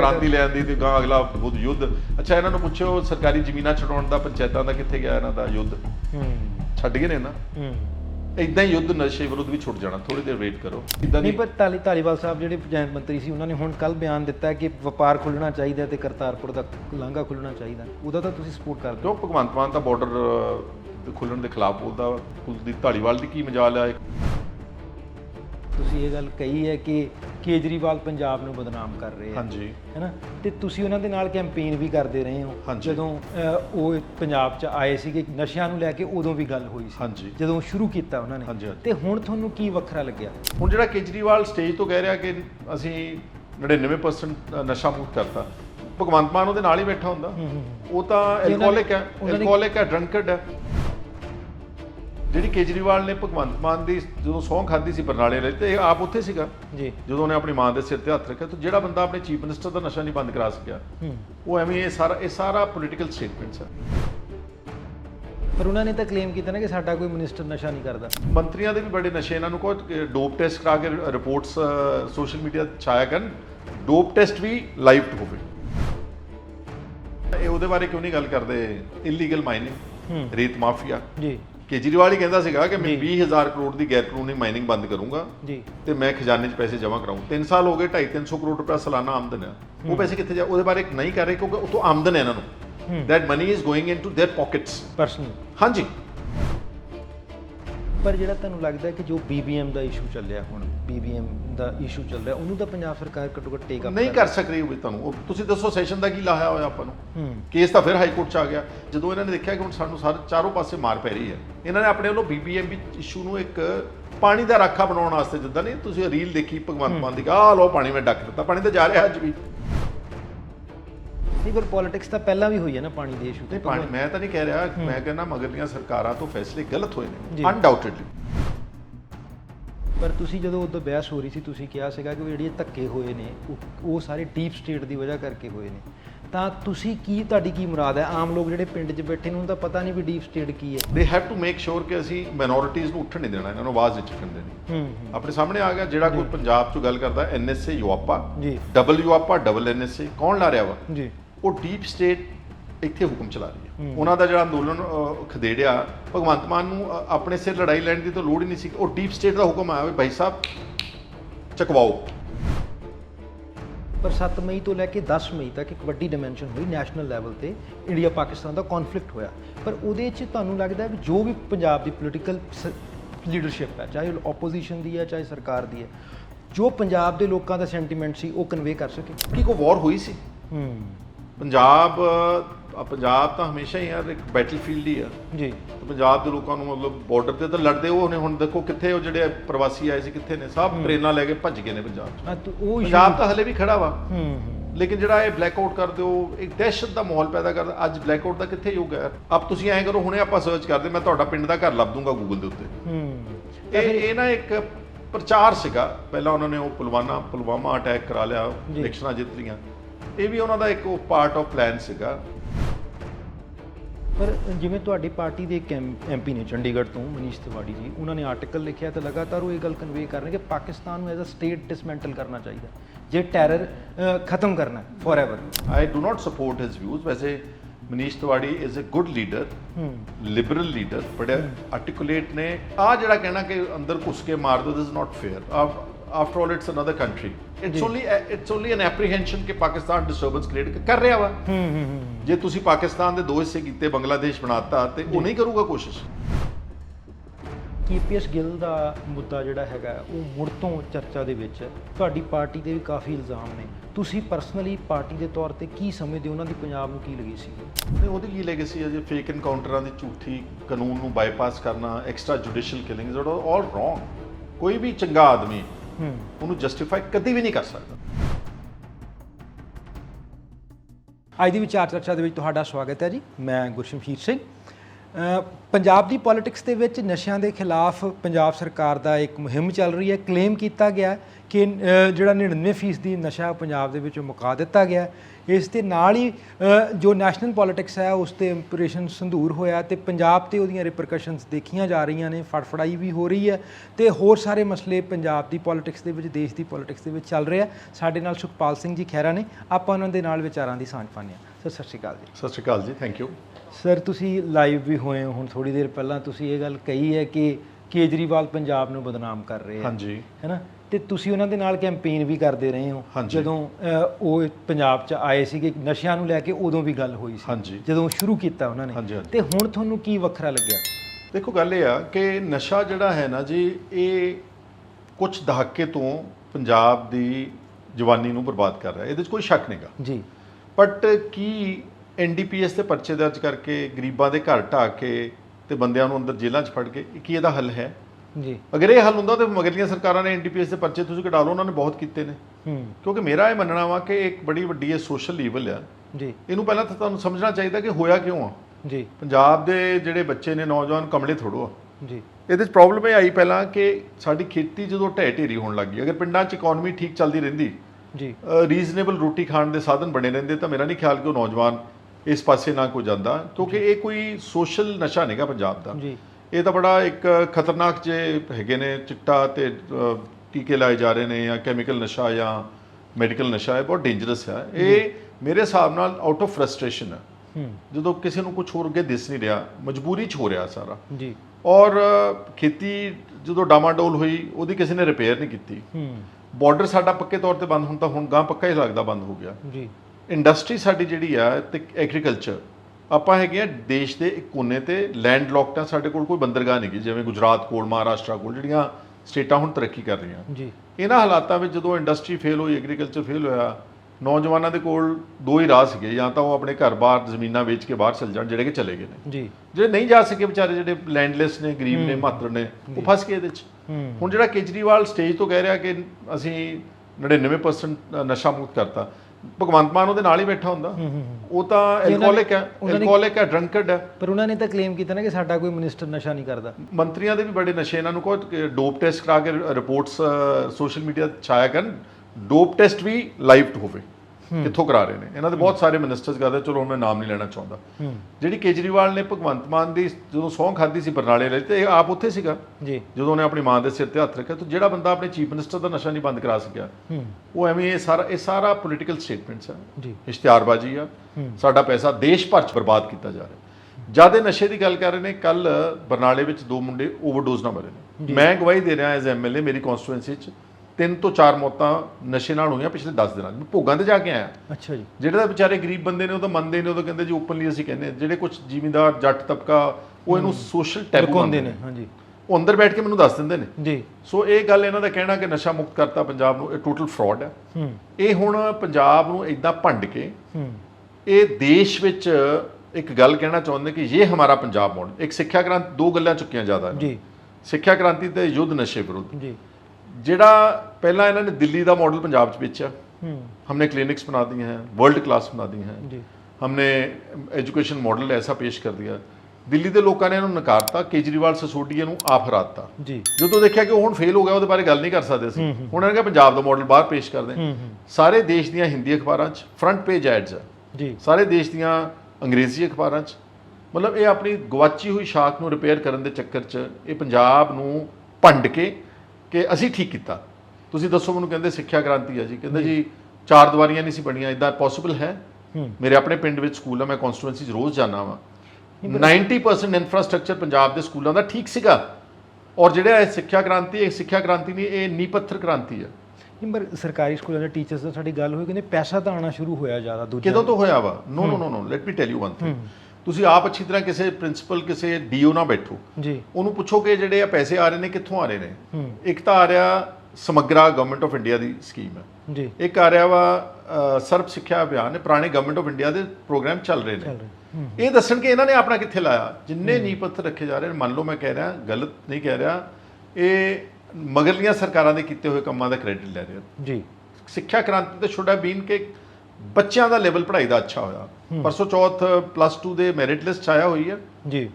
ਕ੍ਰਾਂਤੀ ਲੈ ਆਂਦੀ ਤੇ ਗਾਂ ਅਗਲਾ ਬੁੱਧ ਯੁੱਧ। ਅੱਛਾ ਇਹਨਾਂ ਨੂੰ ਪੁੱਛੋ ਸਰਕਾਰੀ ਜ਼ਮੀਨਾਂ ਛਡਾਉਣ ਦਾ ਪੰਚਾਇਤਾਂ ਦਾ ਕਿੱਥੇ ਗਿਆ ਇਹਨਾਂ ਦਾ ਯੁੱਧ? ਹੂੰ। ਛੱਡ ਗਏ ਨੇ ਨਾ? ਹੂੰ। ਇਦਾਂ ਹੀ ਯੁੱਧ ਨਸ਼ੇ ਵਿਰੁੱਧ ਵੀ ਛੁੱਟ ਜਾਣਾ ਥੋੜੀ ਦੇਰ ਵੇਟ ਕਰੋ। ਇਦਾਂ ਨਹੀਂ ਪਰ ਤਾਲੀ ਧਾਲੀਵਾਲ ਸਾਹਿਬ ਜਿਹੜੇ ਪੰਚਾਇਤ ਮੰਤਰੀ ਸੀ ਉਹਨਾਂ ਨੇ ਹੁਣ ਕੱਲ ਬਿਆਨ ਦਿੱਤਾ ਹੈ ਕਿ ਵਪਾਰ ਖੁੱਲਣਾ ਚਾਹੀਦਾ ਹੈ ਤੇ ਕਰਤਾਰਪੁਰ ਦਾ ਲਾਂਘਾ ਖੁੱਲਣਾ ਚਾਹੀਦਾ। ਉਹਦਾ ਤਾਂ ਤੁਸੀਂ ਸਪੋਰਟ ਕਰਦੇ ਕਿਉਂ? ਭਗਵੰਤ ਮਾਨ ਤਾਂ ਬਾਰਡਰ ਖੁੱਲਣ ਦੇ ਖਿਲਾਫ ਬੋਲਦਾ। ਕੁਲਦੀਪ ਢਾਲੀਵਾਲ ਦੀ ਕੀ ਮਜਾਲ ਆ ਤੁਸੀਂ ਇਹ ਗੱਲ ਕਹੀ ਹੈ ਕਿ ਕੇਜਰੀਵਾਲ ਪੰਜਾਬ ਨੂੰ ਬਦਨਾਮ ਕਰ ਰਹੇ ਆ। ਹਾਂਜੀ। ਹੈਨਾ? ਤੇ ਤੁਸੀਂ ਉਹਨਾਂ ਦੇ ਨਾਲ ਕੈਂਪੇਨ ਵੀ ਕਰਦੇ ਰਹੇ ਹੋ। ਜਦੋਂ ਉਹ ਪੰਜਾਬ 'ਚ ਆਏ ਸੀਗੇ ਨਸ਼ਿਆਂ ਨੂੰ ਲੈ ਕੇ ਉਦੋਂ ਵੀ ਗੱਲ ਹੋਈ ਸੀ। ਜਦੋਂ ਸ਼ੁਰੂ ਕੀਤਾ ਉਹਨਾਂ ਨੇ। ਤੇ ਹੁਣ ਤੁਹਾਨੂੰ ਕੀ ਵੱਖਰਾ ਲੱਗਿਆ? ਹੁਣ ਜਿਹੜਾ ਕੇਜਰੀਵਾਲ ਸਟੇਜ ਤੋਂ ਕਹਿ ਰਿਹਾ ਕਿ ਅਸੀਂ 99% ਨਸ਼ਾ ਮੁਕਤ ਕਰਤਾ। ਭਗਵੰਤ ਮਾਨ ਉਹਦੇ ਨਾਲ ਹੀ ਬੈਠਾ ਹੁੰਦਾ। ਉਹ ਤਾਂ ਐਲਕੋਹਲਿਕ ਹੈ ਐਲਕੋਹਲਿਕ ਹੈ ਡਰੰਕਡ ਹੈ। ਜਿਹੜੀ ਕੇਜਰੀਵਾਲ ਨੇ ਭਗਵੰਤ ਮਾਨ ਦੀ ਜਦੋਂ ਸਹੁੰ ਖਾਦੀ ਸੀ ਬਰਨਾਲੇ ਲਈ ਤੇ ਇਹ ਆਪ ਉੱਥੇ ਸੀਗਾ। ਜੀ। ਜਦੋਂ ਉਹਨੇ ਆਪਣੀ ਮਾਂ ਦੇ ਸਿਰ ਤੇ ਹੱਥ ਰੱਖਿਆ ਤਾਂ ਜਿਹੜਾ ਬੰਦਾ ਆਪਣੇ ਚੀਫ ਮਿਨਿਸਟਰ ਦਾ ਨਸ਼ਾ ਨਹੀਂ ਬੰਦ ਕਰਾ ਸਕਿਆ ਉਹ ਐਵੇਂ ਇਹ ਸਾਰਾ ਇਹ ਸਾਰਾ ਪੋਲੀਟੀਕਲ ਸਟੇਟਮੈਂਟਸ ਹੈ ਪਰ ਉਹਨਾਂ ਨੇ ਤਾਂ ਕਲੇਮ ਕੀਤਾ ਨਾ ਕਿ ਸਾਡਾ ਕੋਈ ਮਿਨਿਸਟਰ ਨਸ਼ਾ ਨਹੀਂ ਕਰਦਾ। ਮੰਤਰੀਆਂ ਦੇ ਵੀ ਬੜੇ ਨਸ਼ੇ ਇਹਨਾਂ ਨੂੰ ਕੋ ਡੋਪ ਟੈਸਟ ਕਰਾ ਕੇ ਰਿਪੋਰਟਸ ਸੋਸ਼ਲ ਮੀਡੀਆ ਤੇ ਛਾਇਆ ਕਰਨ ਡੋਪ ਟੈਸਟ ਵੀ ਲਾਈਵ ਹੋਵੇ। ਇਹ ਉਹਦੇ ਬਾਰੇ ਕਿਉਂ ਨਹੀਂ ਗੱਲ ਕਰਦੇ? ਇਲੀਗਲ ਮਾਈਨਿੰਗ ਰੇਤ ਮਾਫੀਆ। ਜੀ। ਕੇਜਰੀਵਾਲ ਹੀ ਕਹਿੰਦਾ ਸੀਗਾ ਕਿ ਮੈਂ ਜੀ। 20000 ਕਰੋੜ ਦੀ ਗੈਰ ਕਾਨੂੰਨੀ ਮਾਈਨਿੰਗ ਬੰਦ ਕਰੂੰਗਾ ਜੀ ਤੇ ਮੈਂ ਖਜ਼ਾਨੇ 'ਚ ਪੈਸੇ ਜਮ੍ਹਾਂ ਕਰਾਉਂ 3 ਸਾਲ ਹੋ ਗਏ 2.5 300 ਕਰੋੜ ਰੁਪਏ ਸਾਲਾਨਾ ਆਮਦਨ ਹੈ ਉਹ ਪੈਸੇ ਕਿੱਥੇ ਜਾ ਉਹਦੇ ਬਾਰੇ ਨਹੀਂ ਕਰ ਰਹੇ ਕਿਉਂਕਿ ਉਤੋਂ ਆਮਦਨ ਹੈ ਇਹਨਾਂ ਨੂੰ ਹੂੰ that money is going into their pockets personal ਹਾਂਜੀ ਪਰ ਜਿਹੜਾ ਤੁਹਾਨੂੰ ਲੱਗਦਾ ਕਿ ਜੋ BBM ਦਾ ਇਸ਼ੂ ਚੱਲਿਆ ਹੁਣ BBM ਦਾ ਇਸ਼ੂ ਚੱਲ ਰਿਹਾ ਉਹਨੂੰ ਤਾਂ ਪੰਜਾਬ ਸਰਕਾਰ ਘੱਟੋ ਘੱਟ ਟੇਕ ਅਪ ਨਹੀਂ ਕਰ ਸਕ ਰਹੀ ਹੋਵੇ ਤੁਹਾਨੂੰ। ਉਹ ਤੁਸੀਂ ਦੱਸੋ ਸੈਸ਼ਨ ਦਾ ਕੀ ਲਾਇਆ ਹੋਇਆ ਆਪਾਂ ਨੂੰ? ਕੇਸ ਤਾਂ ਫਿਰ ਹਾਈ ਕੋਰਟ ਚ ਆ ਗਿਆ। ਜਦੋਂ ਇਹਨਾਂ ਨੇ ਦੇਖਿਆ ਕਿ ਹੁਣ ਸਾਨੂੰ ਸਾਰੇ ਚਾਰੋਂ ਪਾਸੇ ਮਾਰ ਪੈ ਰਹੀ ਹੈ ਇਹਨਾਂ ਨੇ ਆਪਣੇ ਵੱਲੋਂ ਬੀਬੀਐਮਬੀ ਇਸ਼ੂ ਨੂੰ ਇੱਕ ਪਾਣੀ ਦਾ ਰਾਖਾ ਬਣਾਉਣ ਵਾਸਤੇ ਜਿੱਦਾਂ ਨਹੀਂ ਤੁਸੀਂ ਰੀਲ ਦੇਖੀ ਭਗਵੰਤ ਮਾਨ ਦੀ ਕਿ ਆਹ ਲੋ ਪਾਣੀ ਮੈਂ ਡੱਕ ਦਿੱਤਾ। ਪਾਣੀ ਤਾਂ ਜਾ ਰਿਹਾ ਅੱਜ ਵੀ। ਨਹੀਂ ਪਰ ਪੋਲਿਟਿਕਸ ਤਾਂ ਪਹਿਲਾਂ ਵੀ ਹੋਈ ਹੈ ਨਾ ਪਾਣੀ ਦੇ ਇਸ਼ੂ ਤੇ ਤੇ ਪਾਣੀ ਮੈਂ ਤਾਂ ਨਹੀਂ ਕਹਿ ਰਿਹਾ ਮੈਂ ਕਹਿੰਦਾ ਮਗਰਲੀਆਂ ਸਰਕਾਰਾਂ ਤੋਂ ਫੈਸਲੇ ਗਲਤ ਹੋਏ। ਨੇ ਅਨਡਾਊਟਡਲੀ ਪਰ ਤੁਸੀਂ ਜਦੋਂ ਉਦੋਂ ਬਹਿਸ ਹੋ ਰਹੀ ਸੀ ਤੁਸੀਂ ਕਿਹਾ ਸੀਗਾ ਕਿ ਉਹ ਜਿਹੜੇ ਧੱਕੇ ਹੋਏ ਨੇ ਉਹ- ਸਾਰੇ ਡੀਪ ਸਟੇਟ ਦੀ ਵਜ੍ਹਾ ਕਰਕੇ ਹੋਏ ਨੇ। ਤਾਂ ਤੁਸੀਂ ਕੀ ਤੁਹਾਡੀ ਕੀ ਮੁਰਾਦ ਹੈ? ਆਮ ਲੋਕ ਜਿਹੜੇ ਪਿੰਡ 'ਚ ਬੈਠੇ ਨੇ ਉਹਨਾਂ ਦਾ ਪਤਾ ਨਹੀਂ ਵੀ ਡੀਪ ਸਟੇਟ ਕੀ ਹੈ। They have to make sure ਕਿ ਅਸੀਂ ਮਾਈਨੋਰਿਟੀਜ਼ ਨੂੰ ਉੱਠਣ ਨਹੀਂ ਦੇਣਾ ਇਹਨਾਂ ਨੂੰ ਆਵਾਜ਼ ਨਹੀਂ ਚੱਕਣ ਦੇਣੀ। ਆਪਣੇ ਸਾਹਮਣੇ ਆ ਗਿਆ ਜਿਹੜਾ ਕੋਈ ਪੰਜਾਬ 'ਚ ਗੱਲ ਕਰਦਾ ਐਨਐਸਏ ਯੂਆਪਾ ਜੀ। ਡਬਲ ਯੂਆਪਾ ਡਬਲ ਐਨਐਸਏ ਕੌਣ ਲਾ ਰਿਹਾ ਵਾ? ਜੀ। ਉਹ ਡੀਪ ਸਟੇਟ ਇੱਥੇ ਹੁਕਮ ਚਲਾ ਰਹੀ ਹੈ। ਉਹਨਾਂ ਦਾ ਜਿਹੜਾ ਅੰਦੋਲਨ ਖਦੇੜਿਆ ਭਗਵੰਤ ਮਾਨ ਨੂੰ ਆਪਣੇ ਸਿਰ ਲੜਾਈ ਲੈਣ ਦੀ ਤਾਂ ਲੋੜ ਹੀ ਨਹੀਂ ਸੀ। ਉਹ ਡੀਪ ਸਟੇਟ ਦਾ ਹੁਕਮ ਆਇਆ ਵੀ ਭਾਈ ਸਾਹਿਬ ਚਕਵਾਓ। ਪਰ 7 ਮਈ ਤੋਂ ਲੈ ਕੇ 10 ਮਈ ਤੱਕ ਇੱਕ ਵੱਡੀ ਡਾਈਮੈਂਸ਼ਨ ਹੋਈ ਨੈਸ਼ਨਲ ਲੈਵਲ ਤੇ ਇੰਡੀਆ ਪਾਕਿਸਤਾਨ ਦਾ ਕਨਫਲਿਕਟ ਹੋਇਆ। ਪਰ ਉਹਦੇ 'ਚ ਤੁਹਾਨੂੰ ਲੱਗਦਾ ਵੀ ਜੋ ਵੀ ਪੰਜਾਬ ਦੀ ਪੋਲੀਟੀਕਲ ਲੀਡਰਸ਼ਿਪ ਹੈ ਚਾਹੇ ਉਹ ਆਪੋਜੀਸ਼ਨ ਦੀ ਹੈ ਚਾਹੇ ਸਰਕਾਰ ਦੀ ਹੈ ਜੋ ਪੰਜਾਬ ਦੇ ਲੋਕਾਂ ਦਾ ਸੈਂਟੀਮੈਂਟ ਸੀ ਉਹ ਕਨਵੇ ਕਰ ਸਕੇ। ਕੀ ਕੋ ਵਾਰ ਹੋਈ ਸੀ। ਹੂੰ। ਪੰਜਾਬ ਪੰਜਾਬ ਤਾਂ ਹਮੇਸ਼ਾ ਹੀ ਯਾਰ ਇੱਕ ਬੈਟਲਫੀਲਡ ਹੀ ਆ। ਜੀ। ਪੰਜਾਬ ਦੇ ਲੋਕਾਂ ਨੂੰ ਮਤਲਬ ਬਾਰਡਰ ਤੇ ਤਾਂ ਲੜਦੇ ਉਹ ਨੇ ਹੁਣ ਦੇਖੋ ਕਿੱਥੇ ਉਹ ਜਿਹੜੇ ਪ੍ਰਵਾਸੀ ਆਏ ਸੀ ਕਿੱਥੇ ਨੇ ਸਭ ਟ੍ਰੇਨਾਂ ਲੈ ਕੇ ਭੱਜ ਗਏ ਨੇ ਪੰਜਾਬ 'ਚ। ਪੰਜਾਬ ਤਾਂ ਹਲੇ ਵੀ ਖੜਾ ਵਾ। ਲੇਕਿਨ ਜਿਹੜਾ ਇਹ ਬਲੈਕ ਆਊਟ ਕਰਦੇ ਹੋ ਇੱਕ ਦਹਿਸ਼ਤ ਦਾ ਮਾਹੌਲ ਪੈਦਾ ਕਰਦਾ ਅੱਜ ਬਲੈਕ ਆਊਟ ਦਾ ਕਿੱਥੇ ਯੁੱਗ ਹੈ ਆਪ ਤੁਸੀਂ ਐਂ ਕਰੋ ਹੁਣੇ ਆਪਾਂ ਸਰਚ ਕਰਦੇ ਮੈਂ ਤੁਹਾਡਾ ਪਿੰਡ ਦਾ ਘਰ ਲੱਭ ਦੂੰਗਾ ਗੂਗਲ ਦੇ ਉੱਤੇ। ਇਹ ਇਹ ਨਾ ਇੱਕ ਪ੍ਰਚਾਰ ਸੀਗਾ ਪਹਿਲਾਂ ਉਹਨਾਂ ਨੇ ਉਹ ਪੁਲਵਾਮਾ ਪੁਲਵਾਮਾ ਅਟੈਕ ਕਰਾ ਲਿਆ। ਇਲੈਕਸ਼ਨਾਂ ਜਿੱਤ ਲਈਆਂ। ਇਹ ਵੀ ਉਹਨਾਂ ਦਾ ਇੱਕ ਉਹ ਪਾਰਟ ਆਫ ਪਲਾਨ ਸੀਗਾ। ਪਰ ਜਿਵੇਂ ਤੁਹਾਡੀ ਪਾਰਟੀ ਦੇ ਇੱਕ ਐਮਪੀ ਨੇ ਚੰਡੀਗੜ੍ਹ ਤੋਂ ਮਨੀਸ਼ ਤਿਵਾੜੀ ਜੀ ਉਹਨਾਂ ਨੇ ਆਰਟੀਕਲ ਲਿਖਿਆ ਤੇ ਲਗਾਤਾਰ ਉਹ ਇਹ ਗੱਲ ਕਨਵੇ ਕਰ ਰਹੇ ਕਿ ਪਾਕਿਸਤਾਨ ਨੂੰ ਐਜ਼ ਅ ਸਟੇਟ ਡਿਸਮੈਂਟਲ ਕਰਨਾ ਚਾਹੀਦਾ। ਜੇ ਟੈਰਰ ਖਤਮ ਕਰਨਾ forever I do not support his views ਵੈਸੇ Manish Tiwari is a good leader ਹੂੰ। ਲਿਬਰਲ ਲੀਡਰ ਬੜੇ ਆਰਟੀਕੂਲੇਟ ਨੇ। ਆ ਜਿਹੜਾ ਕਹਿਣਾ ਕਿ ਅੰਦਰ ਘੁਸ ਕੇ ਮਾਰ ਦੋ this is not fair after all it's another country it's. Only it's only an apprehension ਕਿ ਪਾਕਿਸਤਾਨ ਡਿਸਟਰਬੈਂਸ ਕ੍ਰੀਏਟ ਕਰ ਰਿਹਾ ਵਾ ਜੇ ਤੁਸੀਂ ਪਾਕਿਸਤਾਨ ਦੇ ਦੋ ਹਿੱਸੇ ਕੀਤੇ ਬੰਗਲਾਦੇਸ਼ ਬਣਾਤਾ ਤੇ ਉਹ ਨਹੀਂ ਕਰੂਗਾ ਕੋਸ਼ਿਸ਼ ਕੀਪੀਐਸ ਗਿੱਲ ਦਾ ਮੁੱਦਾ ਜਿਹੜਾ ਹੈਗਾ ਉਹ ਮੁੜ ਤੋਂ ਚਰਚਾ ਦੇ ਵਿੱਚ ਤੁਹਾਡੀ ਪਾਰਟੀ ਦੇ ਵੀ ਕਾਫੀ ਇਲਜ਼ਾਮ ਨੇ ਤੁਸੀਂ ਪਰਸਨਲੀ ਪਾਰਟੀ ਦੇ ਤੌਰ ਤੇ ਕੀ ਸਮਝਦੇ ਹੋ ਉਹਨਾਂ ਦੀ ਪੰਜਾਬ ਨੂੰ ਕੀ ਲੱਗੀ ਸੀ ਨਹੀਂ ਉਹਦੀ ਕੀ ਲੈਗੇਸੀ ਹੈ ਜੇ ਫੇਕ ਐਨਕਾਊਂਟਰਾਂ ਦੀ ਝੂਠੀ ਕਾਨੂੰਨ ਨੂੰ ਬਾਈਪਾਸ ਕਰਨਾ extra judicial killings all wrong ਕੋਈ ਵੀ ਚੰਗਾ ਆਦਮੀ ਉਹਨੂੰ ਜਸਟੀਫਾਈ ਕਦੀ ਵੀ ਨਹੀਂ ਕਰ ਸਕਦਾ। ਅੱਜ ਦੀ ਵਿਚਾਰ ਚਰਚਾ ਦੇ ਵਿੱਚ ਤੁਹਾਡਾ ਸਵਾਗਤ ਹੈ ਜੀ। ਮੈਂ ਗੁਰਸ਼ਮਸ਼ੀਰ ਸਿੰਘ ਪੰਜਾਬ ਦੀ ਪੋਲਿਟਿਕਸ ਦੇ ਵਿੱਚ ਨਸ਼ਿਆਂ ਦੇ ਖਿਲਾਫ ਪੰਜਾਬ ਸਰਕਾਰ ਦਾ ਇੱਕ ਮੁਹਿੰਮ ਚੱਲ ਰਹੀ ਹੈ। ਕਲੇਮ ਕੀਤਾ ਗਿਆ ਕਿ ਜਿਹੜਾ 99% ਦੀ ਨਸ਼ਾ ਪੰਜਾਬ ਦੇ ਵਿੱਚੋਂ ਮੁਕਾ ਦਿੱਤਾ ਗਿਆ ਇਸ ਦੇ ਨਾਲ ਹੀ ਜੋ ਨੈਸ਼ਨਲ ਪੋਲਿਟਿਕਸ ਹੈ, ਉਸ ਤੇ ਇੰਪਰੇਸ਼ਨ ਸੰਧੂਰ ਹੋਇਆ ਤੇ ਪੰਜਾਬ ਤੇ ਉਹਦੀਆਂ ਰਿਪਰਕਸ਼ਨਸ ਦੇਖੀਆਂ ਜਾ ਰਹੀਆਂ ਨੇ, ਫੜਫੜਾਈ ਵੀ ਹੋ ਰਹੀ ਹੈ ਤੇ ਹੋਰ ਸਾਰੇ ਮਸਲੇ ਪੰਜਾਬ ਦੀ ਪੋਲਿਟਿਕਸ ਦੇ ਵਿੱਚ, ਦੇਸ਼ ਦੀ ਪੋਲਿਟਿਕਸ ਦੇ ਵਿੱਚ ਚੱਲ ਰਿਹਾ ਸਾਡੇ ਨਾਲ ਸੁਖਪਾਲ ਸਿੰਘ ਜੀ ਖਹਿਰਾ ਨੇ, ਆਪਾਂ ਉਹਨਾਂ ਦੇ ਨਾਲ ਵਿਚਾਰਾਂ ਦੀ ਸਾਂਝ ਪਾਉਂਦੇ ਹਾਂ। ਸਰ ਸਤਿ ਸ਼੍ਰੀ ਅਕਾਲ ਜੀ। ਸਤਿ ਸ਼੍ਰੀ ਅਕਾਲ ਜੀ ਥੈਂਕ ਯੂ ਸਰ ਤੁਸੀਂ ਲਾਈਵ ਵੀ ਹੋਏ ਹੋ ਹੁਣ ਥੋੜੀ ਦੇਰ ਪਹਿਲਾਂ। ਤੁਸੀਂ ਇਹ ਗੱਲ ਕਹੀ ਹੈ ਕਿ ਕੇਜਰੀਵਾਲ ਪੰਜਾਬ ਨੂੰ ਬਦਨਾਮ ਕਰ ਰਹੇ ਆ। ਹਾਂਜੀ। ਹੈਨਾ? ਤੇ ਤੁਸੀਂ ਉਹਨਾਂ ਦੇ ਨਾਲ ਕੈਂਪੇਨ ਵੀ ਕਰਦੇ ਰਹੇ ਹੋ। ਜਦੋਂ ਉਹ ਪੰਜਾਬ 'ਚ ਆਏ ਸੀਗੇ ਨਸ਼ਿਆਂ ਨੂੰ ਲੈ ਕੇ ਉਦੋਂ ਵੀ ਗੱਲ ਹੋਈ ਸੀ। ਜਦੋਂ ਸ਼ੁਰੂ ਕੀਤਾ ਉਹਨਾਂ ਨੇ। ਤੇ ਹੁਣ ਤੁਹਾਨੂੰ ਕੀ ਵੱਖਰਾ ਲੱਗਿਆ? ਦੇਖੋ ਗੱਲ ਇਹ ਆ ਕਿ ਨਸ਼ਾ ਜਿਹੜਾ ਹੈ ਨਾ ਜੀ ਇਹ ਕੁਝ ਦਹਾਕੇ ਤੋਂ ਪੰਜਾਬ ਦੀ ਜਵਾਨੀ ਨੂੰ ਬਰਬਾਦ ਕਰ ਰਿਹਾ। ਇਹਦੇ 'ਚ ਕੋਈ ਸ਼ੱਕ ਨਹੀਂਗਾ ਜੀ। ਬਟ ਕੀ ਐਨਡੀਪੀਐਸ ਤੇ ਪਰਚੇ ਦਰਜ ਕਰਕੇ ਗਰੀਬਾਂ ਦੇ ਘਰ ਢਾਹ ਕੇ ਤੇ ਬੰਦਿਆਂ ਨੂੰ ਅੰਦਰ ਜੇਲ੍ਹਾਂ 'ਚ ਫੜ ਕੇ ਕੀ ਇਹਦਾ ਹੱਲ ਹੈ? ਜੀ। ਅਗਰ ਇਹ ਹੱਲ ਹੁੰਦਾ ਤਾਂ ਮਗਰਲੀਆਂ ਸਰਕਾਰਾਂ ਨੇ ਐਨਡੀਪੀਐਸ ਦੇ ਪਰਚੇ ਤੁਸੀਂ ਕਢਾ ਲਓ ਉਹਨਾਂ ਨੇ ਬਹੁਤ ਕੀਤੇ ਨੇ। ਹੂੰ। ਕਿਉਂਕਿ ਮੇਰਾ ਇਹ ਮੰਨਣਾ ਵਾ ਕਿ ਇੱਕ ਬੜੀ ਵੱਡੀ ਇਹ ਸੋਸ਼ਲ ਲੀਵਲ ਆ। ਜੀ। ਇਹਨੂੰ ਪਹਿਲਾਂ ਤਾਂ ਤੁਹਾਨੂੰ ਸਮਝਣਾ ਚਾਹੀਦਾ ਕਿ ਹੋਇਆ ਕਿਉਂ ਆ? ਜੀ। ਪੰਜਾਬ ਦੇ ਜਿਹੜੇ ਬੱਚੇ ਨੇ ਨੌਜਵਾਨ ਕਮਲੇ ਥੋੜੋ ਆ। ਜੀ। ਇਹਦੇ ਚ ਪ੍ਰੋਬਲਮ ਇਹ ਆਈ ਪਹਿਲਾਂ ਕਿ ਸਾਡੀ ਖੇਤੀ ਜਦੋਂ ਢਹਿ ਢੇਰੀ ਹੋਣ ਲੱਗੀ ਅਗਰ ਪਿੰਡਾਂ 'ਚ ਇਕਨੋਮੀ ਠੀਕ ਚੱਲਦੀ ਰਹਿੰਦੀ ਜੀ। ਰੀਜ਼ਨੇਬਲ ਰੋਟੀ ਖਾਣ ਦੇ ਸਾਧਨ ਬਣੇ ਰਹਿੰਦੇ ਤਾਂ ਮੇਰਾ ਨਹੀਂ ਖਿਆਲ ਕਿ ਉਹ ਨੌਜਵਾਨ ਇਸ ਪਾਸੇ ਨਾ ਕੋਈ ਜਾਂਦਾ ਕਿਉਂਕਿ ਇਹ ਕੋਈ ਸੋਸ਼ਲ ਨਸ਼ਾ ਨਹੀਂਗਾ ਪੰਜਾਬ ਦਾ। ਜੀ। ਇਹ ਤਾਂ ਬੜਾ ਇੱਕ ਖਤਰਨਾਕ ਜੇ ਹੈਗੇ ਨੇ ਚਿੱਟਾ ਤੇ ਟੀਕੇ ਲਾਏ ਜਾ ਰਹੇ ਨੇ ਜਾਂ ਕੈਮੀਕਲ ਨਸ਼ਾ ਜਾਂ ਮੈਡੀਕਲ ਨਸ਼ਾ ਹੈ ਬਹੁਤ ਡੇਂਜਰਸ ਹੈ। ਇਹ ਮੇਰੇ ਹਿਸਾਬ ਨਾਲ ਆਊਟ ਆਫ ਫਰਸਟ੍ਰੇਸ਼ਨ ਹੈ। ਜਦੋਂ ਕਿਸੇ ਨੂੰ ਕੁਝ ਹੋਰ ਅੱਗੇ ਦਿਸ ਨਹੀਂ ਰਿਹਾ ਮਜਬੂਰੀ 'ਚ ਹੋ ਰਿਹਾ ਸਾਰਾ। ਜੀ। ਔਰ ਖੇਤੀ ਜਦੋਂ ਡਾਮਾਡੋਲ ਹੋਈ ਉਹਦੀ ਕਿਸੇ ਨੇ ਰਿਪੇਅਰ ਨਹੀਂ ਕੀਤੀ। ਹੂੰ। ਬਾਰਡਰ ਸਾਡਾ ਪੱਕੇ ਤੌਰ ਤੇ ਬੰਦ ਹੁਣ ਤਾਂ ਹੁਣ ਗਾਂ ਪੱਕਾ ਹੀ ਲੱਗਦਾ ਬੰਦ ਹੋ ਗਿਆ। ਜੀ। ਇੰਡਸਟਰੀ ਸਾਡੀ ਜਿਹੜੀ ਆ ਤੇ ਐਗਰੀਕਲਚਰ ਆਪਾਂ ਹੈਗੇ ਆ ਦੇਸ਼ ਦੇ ਇੱਕ ਕੋਨੇ ਤੇ ਲੈਂਡ ਲੋਕਡ ਆ ਸਾਡੇ ਕੋਲ ਕੋਈ ਬੰਦਰਗਾਹ ਨਹੀਂ ਜਿਵੇਂ ਗੁਜਰਾਤ ਕੋਲ ਮਹਾਰਾਸ਼ਟਰ ਕੋਲ ਜਿਹੜੀਆਂ ਸਟੇਟਾਂ ਹੁਣ ਤਰੱਕੀ ਕਰ ਰਹੀਆਂ। ਜੀ। ਇਹਨਾਂ ਹਾਲਾਤਾਂ ਵਿੱਚ ਜਦੋਂ ਇੰਡਸਟਰੀ ਫੇਲ ਹੋਈ ਐਗਰੀਕਲਚਰ ਫੇਲ ਹੋਇਆ ਨੌਜਵਾਨਾਂ ਦੇ ਕੋਲ ਦੋ ਹੀ ਰਾਹ ਸੀਗੇ ਜਾਂ ਤਾਂ ਉਹ ਆਪਣੇ ਘਰ-ਬਾਰ ਜ਼ਮੀਨਾਂ ਵੇਚ ਕੇ ਬਾਹਰ ਚਲ ਜਾਣ ਜਿਹੜੇ ਕਿ ਚਲੇ ਗਏ ਨੇ। ਜੀ। ਜਿਹੜੇ ਨਹੀਂ ਜਾ ਸਕੇ ਵਿਚਾਰੇ ਜਿਹੜੇ ਲੈਂਡਲੈਸ ਨੇ ਗਰੀਬ ਨੇ ਮਾਤਰ ਨੇ ਉਹ ਫਸ ਗਏ ਇਹਦੇ 'ਚ। ਹੂੰ। ਹੁਣ ਜਿਹੜਾ ਕੇਜਰੀਵਾਲ ਸਟੇਜ ਤੋਂ ਕਹਿ ਰਿਹਾ ਕਿ ਅਸੀਂ 99% ਨਸ਼ਾ ਮੁਕਤ ਕਰਤਾ ਭਗਵੰਤ ਮਾਨ ਉਹਦੇ ਨਾਲ ਹੀ ਬੈਠਾ ਹੁੰਦਾ। ਉਹ ਤਾਂ ਐਲਕੋਹਲਿਕ ਹੈ ਐਲਕੋਹਲਿਕ ਹੈ ਡਰੰਕਰਡ ਹੈ। ਪਰ ਉਹਨਾਂ ਨੇ ਤਾਂ ਕਲੇਮ ਕੀਤਾ ਨਾ ਕਿ ਸਾਡਾ ਕੋਈ ਮਿਨਿਸਟਰ ਨਸ਼ਾ ਨਹੀਂ ਕਰਦਾ। ਮੰਤਰੀਆਂ ਦੇ ਵੀ ਬੜੇ ਨਸ਼ੇ ਇਹਨਾਂ ਨੂੰ ਕਹੋ ਕਿ ਡੋਪ ਟੈਸਟ ਕਰਾ ਕੇ ਰਿਪੋਰਟਸ ਸੋਸ਼ਲ ਮੀਡੀਆ ਤੇ ਛਾਇਆ ਕਰਨ ਡੋਪ ਟੈਸਟ ਵੀ ਲਾਈਵ ਹੋਵੇ ਕਿੱਥੋਂ ਕਰਾ ਰਹੇ ਨੇ? ਇਹਨਾਂ ਦੇ ਬਹੁਤ ਸਾਰੇ ਮਿਨਿਸਟਰਸ ਕਰਦੇ ਚਲੋ ਹੁਣ ਮੈਂ ਨਾਮ ਨਹੀਂ ਲੈਣਾ ਚਾਹੁੰਦਾ। ਜਿਹੜੀ ਕੇਜਰੀਵਾਲ ਨੇ ਭਗਵੰਤ ਮਾਨ ਦੀ ਜਦੋਂ ਸਹੁੰ ਖਾਦੀ ਸੀ ਬਰਨਾਲੇ ਲਈ ਤੇ ਆਪ ਉੱਥੇ ਸੀਗਾ। ਜੀ। ਜਦੋਂ ਉਹਨੇ ਆਪਣੀ ਮਾਂ ਦੇ ਸਿਰ ਤੇ ਹੱਥ ਰੱਖਿਆ ਤਾਂ ਜਿਹੜਾ ਬੰਦਾ ਆਪਣੇ ਚੀਫ ਮਿਨਿਸਟਰ ਦਾ ਨਸ਼ਾ ਨਹੀਂ ਬੰਦ ਕਰਾ ਸਕਿਆ ਉਹ ਐਵੇਂ ਇਹ ਸਾਰਾ ਇਹ ਸਾਰਾ ਪੋਲੀਟੀਕਲ ਸਟੇਟਮੈਂਟਸ ਆ। ਜੀ। ਇਸ਼ਤਿਹਾਰਬਾਜ਼ੀ ਆ। ਸਾਡਾ ਪੈਸਾ ਦੇਸ਼ ਭਰ ਚ ਬਰਬਾਦ ਕੀਤਾ ਜਾ ਰਿਹਾ। ਜਿਆਦੇ ਨਸ਼ੇ ਦੀ ਗੱਲ ਕਰ ਰਹੇ ਨੇ ਕੱਲ ਬਰਨਾਲੇ ਵਿੱਚ ਦੋ ਮੁੰਡੇ ਓਵਰਡੋਜ਼ ਨਾਲ ਮਰੇ ਨੇ। ਮੈਂ ਗਵਾਹੀ ਦੇ ਰਿਹਾ ਐਜ਼ ਐਮਐਲਏ ਮੇਰੀ ਕਨਸਟੀਟੂਐਂਸੀ ਚ। ਤਿੰਨ ਤੋਂ ਚਾਰ ਮੌਤਾਂ ਨਸ਼ੇ ਨਾਲ ਹੋਈਆਂ ਪਿਛਲੇ 10 ਦਿਨਾਂ 'ਚ। ਭੋਗਾਂ ਤੇ ਜਾ ਕੇ ਆਇਆ। ਅੱਛਾ ਜੀ। ਜਿਹੜੇ ਤਾਂ ਵਿਚਾਰੇ ਗਰੀਬ ਬੰਦੇ ਨੇ ਉਹ ਤਾਂ ਮੰਨਦੇ ਨੇ ਉਹ ਤਾਂ ਕਹਿੰਦੇ ਜੀ ਓਪਨਲੀ ਅਸੀਂ ਕਹਿੰਦੇ। ਜਿਹੜੇ ਕੁਝ ਜ਼ਿਮੀਂਦਾਰ ਜੱਟ ਤਬਕਾ ਉਹ ਇਹਨੂੰ ਸੋਸ਼ਲ ਟੈਬੂ ਮੰਨਦੇ ਨੇ ਹਾਂਜੀ। ਉਹ ਅੰਦਰ ਬੈਠ ਕੇ ਮੈਨੂੰ ਦੱਸ ਦਿੰਦੇ ਨੇ। ਜੀ। ਸੋ ਇਹ ਗੱਲ ਇਹਨਾਂ ਦਾ ਕਹਿਣਾ ਕਿ ਨਸ਼ਾ ਮੁਕਤ ਕਰਤਾ ਪੰਜਾਬ ਨੂੰ ਇਹ ਟੋਟਲ ਫਰਾਡ ਹੈ। ਹੂੰ। ਇਹ ਹੁਣ ਪੰਜਾਬ ਨੂੰ ਇਦਾਂ ਭੰਡ ਕੇ ਹੂੰ। ਇਹ ਦੇਸ਼ ਵਿੱਚ ਇੱਕ ਗੱਲ ਕਹਿਣਾ ਚਾਹੁੰਦੇ ਕਿ ਇਹ ਹਮਾਰਾ ਪੰਜਾਬ ਮੋੜ। ਇੱਕ ਸਿੱਖਿਆ ਕ੍ਰਾਂਤੀ ਦੋ ਗੱਲਾਂ ਚੁੱਕੀਆਂ ਜ਼ਿਆਦਾ ਜੀ। ਸਿੱਖਿਆ ਕ੍ਰਾਂਤੀ ਤੇ ਯੁੱਧ ਨਸ਼ੇ ਵਿਰੁੱਧ। ਜੀ। ਜਿਹੜਾ ਪਹਿਲਾਂ ਇਹਨਾਂ ਨੇ ਦਿੱਲੀ ਦਾ ਮਾਡਲ ਪੰਜਾਬ 'ਚ ਵੇਚਿਆ ਹੂੰ हमने क्लिनिक्स बना दी हैं वर्ल्ड क्लास बना दी हैं ਜੀ हमने एजुकेशन मॉडल ऐसा पेश कर दिया ਦਿੱਲੀ ਦੇ ਲੋਕਾਂ ਨੇ ਇਹਨੂੰ ਨਕਾਰਤਾ ਕੇਜਰੀਵਾਲ ਸਸੋਡੀਆ ਨੂੰ ਆਪ ਹਰਾਤਾ ਜੀ ਜਦੋਂ ਦੇਖਿਆ ਕਿ ਉਹ ਹੁਣ ਫੇਲ ਹੋ ਗਿਆ ਉਹਦੇ ਬਾਰੇ ਗੱਲ ਨਹੀਂ ਕਰ ਸਕਦੇ ਸੀ ਹੁਣ ਇਹਨਾਂ ਨੇ ਕਿਹਾ ਪੰਜਾਬ ਦਾ ਮਾਡਲ ਬਾਹਰ ਪੇਸ਼ ਕਰਦੇ ਹਾਂ। ਹੂੰ ਹੂੰ ਸਾਰੇ ਦੇਸ਼ ਦੀਆਂ ਹਿੰਦੀ ਅਖਬਾਰਾਂ 'ਚ ਫਰੰਟ ਪੇਜ ਐਡਸ ਆ ਜੀ ਸਾਰੇ ਦੇਸ਼ ਦੀਆਂ ਅੰਗਰੇਜ਼ੀ ਅਖਬਾਰਾਂ 'ਚ ਮਤਲਬ ਇਹ ਆਪਣੀ ਗਵਾਚੀ ਹੋਈ ਸ਼ਾਖ ਨੂੰ ਰਿਪੇਅਰ ਕਰਨ ਦੇ ਚੱਕਰ 'ਚ ਇਹ ਪੰਜਾਬ ਨੂੰ ਭੰਡ ਕੇ ਕਿ ਅਸੀਂ ਠੀਕ ਕੀਤਾ। ਤੁਸੀਂ ਦੱਸੋ ਮੈਨੂੰ ਕਹਿੰਦੇ ਸਿੱਖਿਆ ਕ੍ਰਾਂਤੀ ਆ ਜੀ। ਕਹਿੰਦੇ ਜੀ। ਚਾਰ ਦੀਵਾਰੀਆਂ ਨਹੀਂ ਸੀ ਬਣੀਆਂ ਇਦਾਂ ਪੋਸੀਬਲ ਹੈ? ਹੂੰ। ਮੇਰੇ ਆਪਣੇ ਪਿੰਡ ਵਿੱਚ ਸਕੂਲ ਆ ਮੈਂ ਕਨਸਟੀਟੂਐਂਸੀ 'ਚ ਰੋਜ਼ ਜਾਂਦਾ ਵਾਂ। 90% ਇਨਫਰਾਸਟ੍ਰਕਚਰ ਪੰਜਾਬ ਦੇ ਸਕੂਲਾਂ ਦਾ ਠੀਕ ਸੀਗਾ। ਔਰ ਜਿਹੜਾ ਇਹ ਸਿੱਖਿਆ ਕ੍ਰਾਂਤੀ ਇਹ ਸਿੱਖਿਆ ਕ੍ਰਾਂਤੀ ਨਹੀਂ ਇਹ ਨੀਂਹ ਪੱਥਰ ਕ੍ਰਾਂਤੀ ਹੈ ਨਹੀਂ ਪਰ ਸਰਕਾਰੀ ਸਕੂਲਾਂ ਦੇ ਟੀਚਰਸ ਦਾ ਸਾਡੀ ਗੱਲ ਹੋਈ ਕਹਿੰਦੇ ਪੈਸਾ ਤਾਂ ਆਉਣਾ ਸ਼ੁਰੂ ਹੋਇਆ ਜ਼ਿਆਦਾ ਦੂਜੇ ਕਿਦੋਂ ਤੋਂ ਹੋਇਆ ਵਾ? No no no no let me tell you one thing ਤੁਸੀਂ ਆਪ ਅੱਛੀ ਤਰ੍ਹਾਂ ਕਿਸੇ ਪ੍ਰਿੰਸੀਪਲ ਕਿਸੇ ਡੀਓ ਨਾਲ ਬੈਠੋ। ਜੀ। ਉਹਨੂੰ ਪੁੱਛੋ ਕਿ ਜਿਹੜੇ ਆ ਪੈਸੇ ਆ ਰਹੇ ਨੇ ਕਿੱਥੋਂ ਆ ਰਹੇ ਨੇ? ਇੱਕ ਤਾਂ ਆ ਰਿਹਾ ਸਮਗਰਾ ਗਵਰਨਮੈਂਟ ਆਫ ਇੰਡੀਆ ਦੀ ਸਕੀਮ ਹੈ ਜੀ। ਇੱਕ ਆ ਰਿਹਾ ਵਾ ਸਰਬ ਸਿੱਖਿਆ ਅਭਿਆਨ ਇਹ ਪੁਰਾਣੇ ਗਵਰਨਮੈਂਟ ਆਫ ਇੰਡੀਆ ਦੇ ਪ੍ਰੋਗਰਾਮ ਚੱਲ ਰਹੇ ਨੇ। ਇਹ ਦੱਸਣ ਕਿ ਇਹਨਾਂ ਨੇ ਆਪਣਾ ਕਿੱਥੇ ਲਾਇਆ? ਜਿੰਨੇ ਨੀਂਹ ਪੱਥਰ ਰੱਖੇ ਜਾ ਰਹੇ ਨੇ ਮੰਨ ਲਓ ਮੈਂ ਕਹਿ ਰਿਹਾ ਗਲਤ ਨਹੀਂ ਕਹਿ ਰਿਹਾ ਇਹ ਮਗਰਲੀਆਂ ਸਰਕਾਰਾਂ ਦੇ ਕੀਤੇ ਹੋਏ ਕੰਮਾਂ ਦਾ ਕ੍ਰੈਡਿਟ ਲੈ ਰਹੇ। ਜੀ। ਸਿੱਖਿਆ ਕ੍ਰਾਂਤੀ ਤੇ ਛੋਟਾ ਬੀਨ ਕਿ ਬੱਚਿਆਂ ਦਾ ਲੈਵਲ ਪੜ੍ਹਾਈ ਦਾ ਅੱਛਾ ਹੋਇਆ। ਪਰਸੋਂ ਚੌਥ ਪਲੱਸ 2 ਦੇ ਮੈਰਿਟ ਲਿਸਟ ਆਇਆ ਹੋਈ ਹੈ। ਜੀ।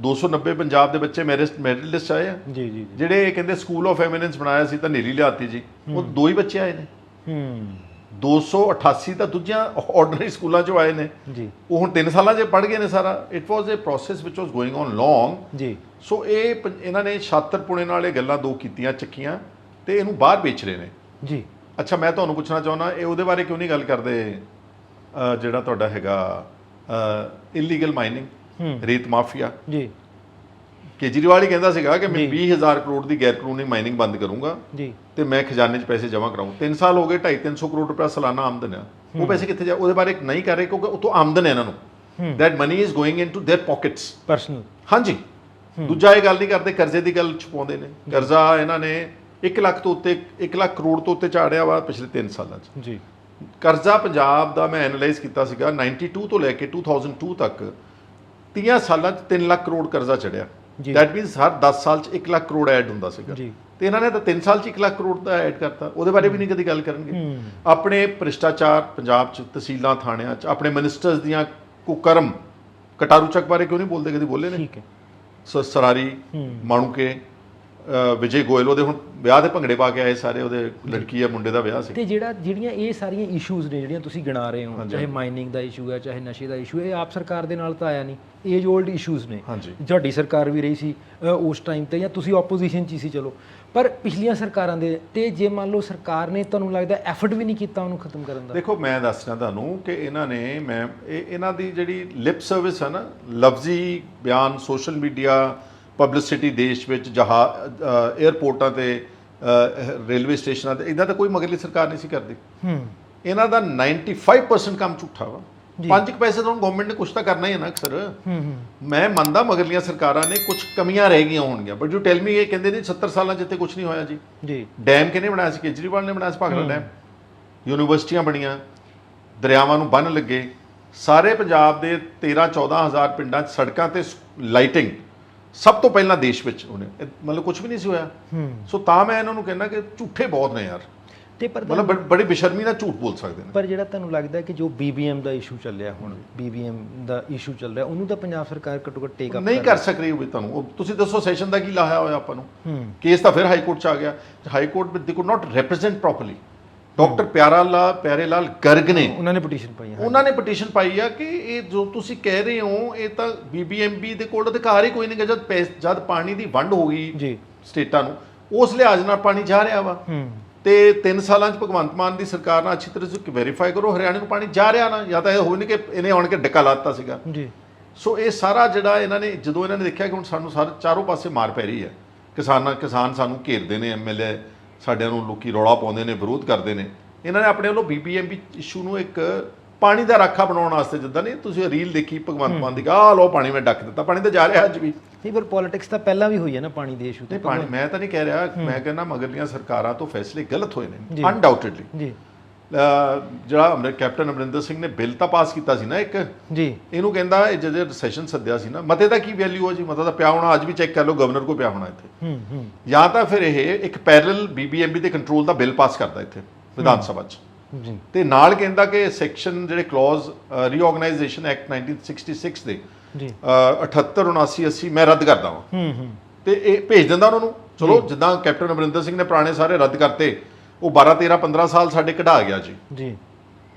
290 ਪੰਜਾਬ ਦੇ ਬੱਚੇ ਮੈਰਿਟ ਮੈਰਿਟ ਲਿਸਟ ਆਏ ਆ। ਜੀ ਜੀ ਜਿਹੜੇ ਕਹਿੰਦੇ ਸਕੂਲ ਆਫ ਐਮੀਨੈਂਸ ਬਣਾਇਆ ਸੀ ਤਾਂ ਨੀਲੀ ਲਿਆਤੀ ਜੀ। ਉਹ ਦੋ ਹੀ ਬੱਚੇ ਆਏ ਨੇ। ਹੂੰ। 288 ਤਾਂ ਦੂਜੀਆਂ ਆਰਡੀਨਰੀ ਸਕੂਲਾਂ ਚੋਂ ਆਏ ਨੇ। ਜੀ। ਉਹ ਹੁਣ 3 ਸਾਲਾਂ 'ਚ ਪੜ੍ਹ ਗਏ ਨੇ ਸਾਰਾ। It was a process which was going on long ਜੀ। ਸੋ ਇਹ ਇਹਨਾਂ ਨੇ ਛਾਤਰਪੁਣੇ ਨਾਲ ਇਹ ਗੱਲਾਂ ਦੋ ਕੀਤੀਆਂ ਚੱਕੀਆਂ ਤੇ ਇਹਨੂੰ ਬਾਹਰ ਵੇਚ ਰਹੇ ਨੇ। ਜੀ। ਅੱਛਾ ਮੈਂ ਤੁਹਾਨੂੰ ਪੁੱਛਣਾ ਚਾਹੁੰਦਾ ਇਹ ਉਹਦੇ ਬਾਰੇ ਕਿਉਂ ਨਹੀਂ ਗੱਲ ਕਰਦੇ ਅਹ ਜਿਹੜਾ ਤੁਹਾਡਾ ਹੈਗਾ ਇਲੀਗਲ ਮਾਈਨਿੰਗ ਰੇਤ ਮਾਫੀਆ ਜੀ ਕੇਜਰੀਵਾਲ ਹੀ ਕਹਿੰਦਾ ਸੀਗਾ ਕਿ ਮੈਂ ਜੀ। 20000 ਕਰੋੜ ਦੀ ਗੈਰ ਕਾਨੂੰਨੀ ਮਾਈਨਿੰਗ ਬੰਦ ਕਰੂੰਗਾ ਜੀ ਤੇ ਮੈਂ ਖਜ਼ਾਨੇ 'ਚ ਪੈਸੇ ਜਮ੍ਹਾਂ ਕਰਾਉਂ 3 ਸਾਲ ਹੋ ਗਏ 2.5 300 ਕਰੋੜ ਰੁਪਏ ਸਾਲਾਨਾ ਆਮਦਨ ਆ ਉਹ ਪੈਸੇ ਕਿੱਥੇ ਜਾ ਉਹਦੇ ਬਾਰੇ ਨਹੀਂ ਕਰ ਰਹੇ ਕਿਉਂਕਿ ਉਹ ਤੋਂ ਆਮਦਨ ਹੈ ਇਹਨਾਂ ਨੂੰ that money is going into their pockets personal ਹਾਂਜੀ ਦੂਜਾ ਇਹ ਗੱਲ ਨਹੀਂ ਕਰਦੇ ਕਰਜ਼ੇ ਦੀ ਗੱਲ ਛੁਪਾਉਂਦੇ ਨੇ ਕਰਜ਼ਾ ਇਹਨਾਂ ਨੇ 1 ਲੱਖ ਤੋਂ ਉੱਤੇ 1 ਲੱਖ ਕਰੋੜ ਤੋਂ ਉੱਤੇ ਝਾੜਿਆ ਵਾ ਪਿਛਲੇ 3 ਸਾਲਾਂ 'ਚ। ਜੀ। ਕਰਜ਼ਾ ਪੰਜਾਬ ਦਾ ਮੈਂ ਐਨਾਲਾਈਜ਼ ਕੀਤਾ ਸੀਗਾ 92 ਤੋਂ ਲੈ ਕੇ 2002 ਤੱਕ 30 ਸਾਲਾਂ 'ਚ 3 ਲੱਖ ਕਰੋੜ ਕਰਜ਼ਾ ਚੜਿਆ। ਜੀ। ਦੈਟ ਮੀਨਸ ਹਰ 10 ਸਾਲ 'ਚ 1 ਲੱਖ ਕਰੋੜ ਐਡ ਹੁੰਦਾ ਸੀਗਾ। ਜੀ। ਤੇ ਇਹਨਾਂ ਨੇ ਤਾਂ 3 ਸਾਲ 'ਚ 1 ਲੱਖ ਕਰੋੜ ਦਾ ਐਡ ਕਰਤਾ। ਉਹਦੇ ਬਾਰੇ ਵੀ ਨਹੀਂ ਕਦੀ ਗੱਲ ਕਰਨਗੇ। ਆਪਣੇ ਭ੍ਰਿਸ਼ਟਾਚਾਰ ਪੰਜਾਬ 'ਚ ਤਹਿਸੀਲਾਂ ਥਾਣਿਆਂ 'ਚ ਆਪਣੇ ਮਿਨਿਸਟਰਸ ਦੀਆਂ ਕੁਕਰਮ ਕਟਾਰੂ ਚੱਕ ਬਾਰੇ ਕਿਉਂ ਨਹੀਂ ਬੋਲਦੇ? ਕਦੀ ਬੋਲੇ ਨੇ? ਠੀਕ ਹੈ। ਸਰਾਰੀ ਮਾਣੂਕੇ ਵਿਜੇ ਗੋਇਲ ਉਹਦੇ ਹੁਣ ਵਿਆਹ ਦੇ ਭੰਗੜੇ ਪਾ ਕੇ ਆਏ ਸਾਰੇ ਉਹਦੇ ਲੜਕੀ ਆ ਮੁੰਡੇ ਦਾ ਵਿਆਹ ਸੀ। ਤੇ ਜਿਹੜਾ ਜਿਹੜੀਆਂ ਇਹ ਸਾਰੀਆਂ ਇਸ਼ੂਜ਼ ਨੇ ਜਿਹੜੀਆਂ ਤੁਸੀਂ ਗਿਣਾ ਰਹੇ ਹੋ ਚਾਹੇ ਮਾਈਨਿੰਗ ਦਾ ਇਸ਼ੂ ਹੈ ਚਾਹੇ ਨਸ਼ੇ ਦਾ ਇਸ਼ੂ ਹੈ ਇਹ ਆਪ ਸਰਕਾਰ ਦੇ ਨਾਲ ਤਾਂ ਆਇਆ ਨਹੀਂ। ਏਜ 올ਡ ਇਸ਼ੂਜ਼ ਨੇ ਤੁਹਾਡੀ ਸਰਕਾਰ ਵੀ ਰਹੀ ਸੀ ਉਸ ਟਾਈਮ ਤੇ ਜਾਂ ਤੁਸੀਂ ਆਪੋਜੀਸ਼ਨ 'ਚ ਹੀ ਸੀ ਚਲੋ। ਪਰ ਪਿਛਲੀਆਂ ਸਰਕਾਰਾਂ ਦੇ ਤੇ ਜੇ ਮੰਨ ਲਓ ਸਰਕਾਰ ਨੇ ਤੁਹਾਨੂੰ ਲੱਗਦਾ ਐਫਰਟ ਵੀ ਨਹੀਂ ਕੀਤਾ ਉਹਨੂੰ ਖਤਮ ਕਰਨ ਦਾ? ਦੇਖੋ ਮੈਂ ਦੱਸਣਾ ਤੁਹਾਨੂੰ ਕਿ ਇਹਨਾਂ ਨੇ ਮੈਂ ਇਹ ਇਹਨਾਂ ਦੀ ਜਿਹੜੀ ਲਿਪ ਸਰਵਿਸ ਹੈ ਨਾ ਲਫ਼ਜ਼ੀ ਬਿਆਨ ਸੋਸ਼ਲ ਮੀਡੀਆ ਪਬਲਿਸਿਟੀ ਦੇਸ਼ ਵਿੱਚ ਜਹਾ 에ਅਰਪੋਰਟਾਂ ਤੇ ਰੇਲਵੇ ਸਟੇਸ਼ਨਾਂ ਤੇ ਇਦਾਂ ਤਾਂ ਕੋਈ ਮਗਰਲੀ ਸਰਕਾਰ ਨਹੀਂ ਸੀ ਕਰਦੀ। ਹੂੰ। ਇਹਨਾਂ ਦਾ 95% ਕੰਮ ਝੂਠਾ ਵਾ। ਪੰਜ ਕੁ ਪੈਸੇ ਤਾਂ ਗਵਰਨਮੈਂਟ ਨੇ ਕੁਝ ਤਾਂ ਕਰਨਾ ਹੀ ਹੈ ਨਾ ਅਕਸਰ। ਹੂੰ ਹੂੰ। ਮੈਂ ਮੰਨਦਾ ਮਗਰਲੀਆਂ ਸਰਕਾਰਾਂ ਨੇ ਕੁਝ ਕਮੀਆਂ ਰਹਿ ਗਈਆਂ ਹੋਣਗੀਆਂ ਬਟ ਯੂ ਟੈਲ ਮੀ ਇਹ ਕਹਿੰਦੇ ਨੇ 70 ਸਾਲਾਂ ਜਿੱਤੇ ਕੁਝ ਨਹੀਂ ਹੋਇਆ ਜੀ। ਜੀ। ਡੈਮ ਕਿਹਨੇ ਬਣਾਇਆ ਸੀ? ਕੇਜਰੀਵਾਲ ਨੇ ਬਣਾਇਆ ਸੀ ਭਾਖੜਾ ਡੈਮ। ਯੂਨੀਵਰਸਿਟੀਆਂ ਬਣੀਆਂ ਦਰਿਆਵਾਂ ਨੂੰ ਬੰਨ ਲੱਗੇ। ਸਾਰੇ ਪੰਜਾਬ ਦੇ 13 14000 ਪਿੰਡਾਂ 'ਚ ਸੜਕਾਂ ਤੇ ਲਾਈਟਿੰਗ ਸਭ ਤੋਂ ਪਹਿਲਾਂ ਦੇਸ਼ ਵਿੱਚ ਉਹਨੇ ਇਹ ਮਤਲਬ ਕੁਝ ਵੀ ਨਹੀਂ ਸੀ ਹੋਇਆ। ਹੂੰ। ਸੋ ਤਾਂ ਮੈਂ ਇਹਨਾਂ ਨੂੰ ਕਹਿੰਦਾ ਕਿ ਝੂਠੇ ਬਹੁਤ ਨੇ ਯਾਰ। ਤੇ ਪਰ ਮਤਲਬ ਬੜ- ਬੜੀ ਬੇਸ਼ਰਮੀ ਨਾਲ ਝੂਠ ਬੋਲ ਸਕਦੇ ਨੇ। ਪਰ ਜਿਹੜਾ ਤੁਹਾਨੂੰ ਲੱਗਦਾ ਹੈ ਕਿ ਜੋ BBM ਦਾ ਇਸ਼ੂ ਚੱਲਿਆ ਹੁਣ BBM ਦਾ ਇਸ਼ੂ ਚੱਲ ਰਿਹਾ ਉਹਨੂੰ ਤਾਂ ਪੰਜਾਬ ਸਰਕਾਰ ਘੱਟੋ ਘੱਟ ਟੇਕ ਅਪ ਨਹੀਂ ਕਰ ਸਕ ਰਹੀ ਹੋਵੇ ਤੁਹਾਨੂੰ। ਉਹ ਤੁਸੀਂ ਦੱਸੋ ਸੈਸ਼ਨ ਦਾ ਕੀ ਲਾਇਆ ਹੋਇਆ ਆਪਾਂ ਨੂੰ। ਹੂੰ। ਕੇਸ ਤਾਂ ਫਿਰ ਹਾਈ ਕੋਰਟ ਚ ਆ ਗਿਆ। ਹਾਈ ਕੋਰਟ ਵਿੱਚ ਦੇ could not represent properly doctor Pyara Lal Pyare Lal Garg ਨੇ ਉਹਨਾਂ ਨੇ ਪਟੀਸ਼ਨ ਪਾਈ ਹੈ ਉਹਨਾਂ ਨੇ ਪਟੀਸ਼ਨ ਪਾਈ ਆ ਕਿ ਇਹ ਜੋ ਤੁਸੀਂ ਕਹਿ ਰਹੇ ਹੋ ਇਹ ਤਾਂ ਬੀਬੀਐਮਬੀ ਦੇ ਕੋਲ ਅਧਿਕਾਰ ਹੀ ਕੋਈ ਨਹੀਂ ਜਦ ਪੈਸ- ਜਦ ਪਾਣੀ ਦੀ ਵੰਡ ਹੋ ਗਈ ਜੀ। ਸਟੇਟਾਂ ਨੂੰ ਉਸ ਲਿਹਾਜ਼ ਨਾਲ ਪਾਣੀ ਜਾ ਰਿਹਾ ਵਾ। ਹੂੰ। ਤੇ 3 ਸਾਲਾਂ ਚ ਭਗਵੰਤ ਮਾਨ ਦੀ ਸਰਕਾਰ ਨਾਲ ਅੱਛੀ ਤਰ੍ਹਾਂ से ਵੈਰੀਫਾਈ ਕਰੋ ਹਰਿਆਣੇ ਨੂੰ ਪਾਣੀ ਜਾ ਰਿਹਾ ਨਾ ਜਾਂ ਤਾਂ ਇਹ ਹੋਵੇ ਨਹੀਂ ਕਿ ਇਹਨੇ ਆਉਣ ਕੇ ਡੱਕਾ ਲਾਤਾ ਸੀਗਾ। ਜੀ। ਸੋ ਇਹ ਸਾਰਾ ਜਿਹੜਾ ਇਹਨਾਂ ਨੇ ਜਦੋਂ ਇਹਨਾਂ ਨੇ ਦੇਖਿਆ ਕਿ ਹੁਣ ਸਾਨੂੰ ਸਾਰੇ ਚਾਰੋਂ ਪਾਸੇ ਮਾਰ ਪੈ ਰਹੀ ਹੈ ਕਿਸਾਨਾਂ ਕਿਸਾਨ ਸਾਨੂੰ ਘੇਰਦੇ ਨੇ ਐਮਐਲਏ ਸਾਡਿਆਂ ਨੂੰ ਲੋਕੀ ਰੌਲਾ ਪਾਉਂਦੇ ਨੇ ਵਿਰੋਧ ਕਰਦੇ ਨੇ। ਇਹਨਾਂ ਨੇ ਆਪਣੇ ਵੱਲੋਂ ਬੀਬੀਐਮਬੀ ਇਸ਼ੂ ਨੂੰ ਇੱਕ ਪਾਣੀ ਦਾ ਰਾਖਾ ਬਣਾਉਣ ਵਾਸਤੇ ਜਿੱਦਾਂ ਨਹੀਂ ਤੁਸੀਂ ਰੀਲ ਦੇਖੀ ਭਗਵੰਤ ਮਾਨ ਦੀ ਆਹ ਲੋ ਪਾਣੀ ਮੈਂ ਡੱਕ ਦਿੱਤਾ ਪਾਣੀ ਤਾਂ ਜਾ ਰਿਹਾ ਅੱਜ ਵੀ। ਨਹੀਂ ਪਰ ਪੋਲਿਟਿਕਸ ਤਾਂ ਪਹਿਲਾਂ ਵੀ ਹੋਈ ਹੈ ਨਾ ਪਾਣੀ ਦੇ ਇਸ਼ੂ ਤੇ ਪਾਣੀ ਮੈਂ ਤਾਂ ਨਹੀਂ ਕਹਿ ਰਿਹਾ ਮੈਂ ਕਹਿੰਦਾ ਮਗਰਲੀਆਂ ਸਰਕਾਰਾਂ ਤੋਂ ਫੈਸਲੇ ਗਲਤ ਹੋਏ ਨੇ। ਅਨਡਾਊਟਡਲੀ ਜੀ। ਜਿਹੜਾ ਅਮਰ ਕੈਪਟਨ ਅਮਰਿੰਦਰ ਸਿੰਘ ਨੇ ਬਿੱਲ ਤਾਂ ਪਾਸ ਕੀਤਾ ਸੀ ਨਾ ਇੱਕ? ਜੀ। ਇਹਨੂੰ ਕਹਿੰਦਾ ਇਹ ਜਦੋਂ ਸੈਸ਼ਨ ਸੱਦਿਆ ਸੀ ਨਾ ਮਤੇ ਦਾ ਕੀ ਵੈਲਿਊ ਹੈ ਜੀ? ਮਤਾ ਦਾ ਪਿਆ ਹੋਣਾ ਅੱਜ ਵੀ ਚੈੱਕ ਕਰ ਲਓ ਗਵਰਨਰ ਕੋ ਪਿਆ ਹੋਣਾ ਇੱਥੇ। ਹੂੰ ਹੂੰ। ਜਾਂ ਤਾਂ ਫਿਰ ਇਹ ਇੱਕ ਪੈਰਲਲ ਬੀਬੀਐਮਬੀ ਦੇ ਕੰਟਰੋਲ ਦਾ ਬਿੱਲ ਪਾਸ ਕਰਦਾ ਇੱਥੇ ਵਿਧਾਨ ਸਭਾ 'ਚ। ਜੀ। ਤੇ ਨਾਲ ਕਹਿੰਦਾ ਕਿ ਸੈਕਸ਼ਨ ਜਿਹੜੇ ਕਲੌਜ਼ ਰੀਆਰਗੇਨਾਈਜੇਸ਼ਨ ਐਕਟ 1966 ਦੇ ਜੀ। ਅ, 78 79 80 ਮੈਂ ਰੱਦ ਕਰਦਾ ਹਾਂ ਹੂੰ ਹੂੰ। ਤੇ ਇਹ ਭੇਜ ਦਿੰਦਾ ਉਹਨਾਂ ਨੂੰ ਚਲੋ ਜਿੱਦਾਂ ਕੈਪਟਨ ਅਮਰਿੰਦਰ ਸਿੰਘ ਨੇ ਪੁਰਾਣੇ ਸਾਰੇ ਰੱਦ ਕਰਤੇ ਉਹ 12 13 15 ਸਾਲ ਸਾਡੇ ਕਢਾ ਗਿਆ ਜੀ। ਜੀ।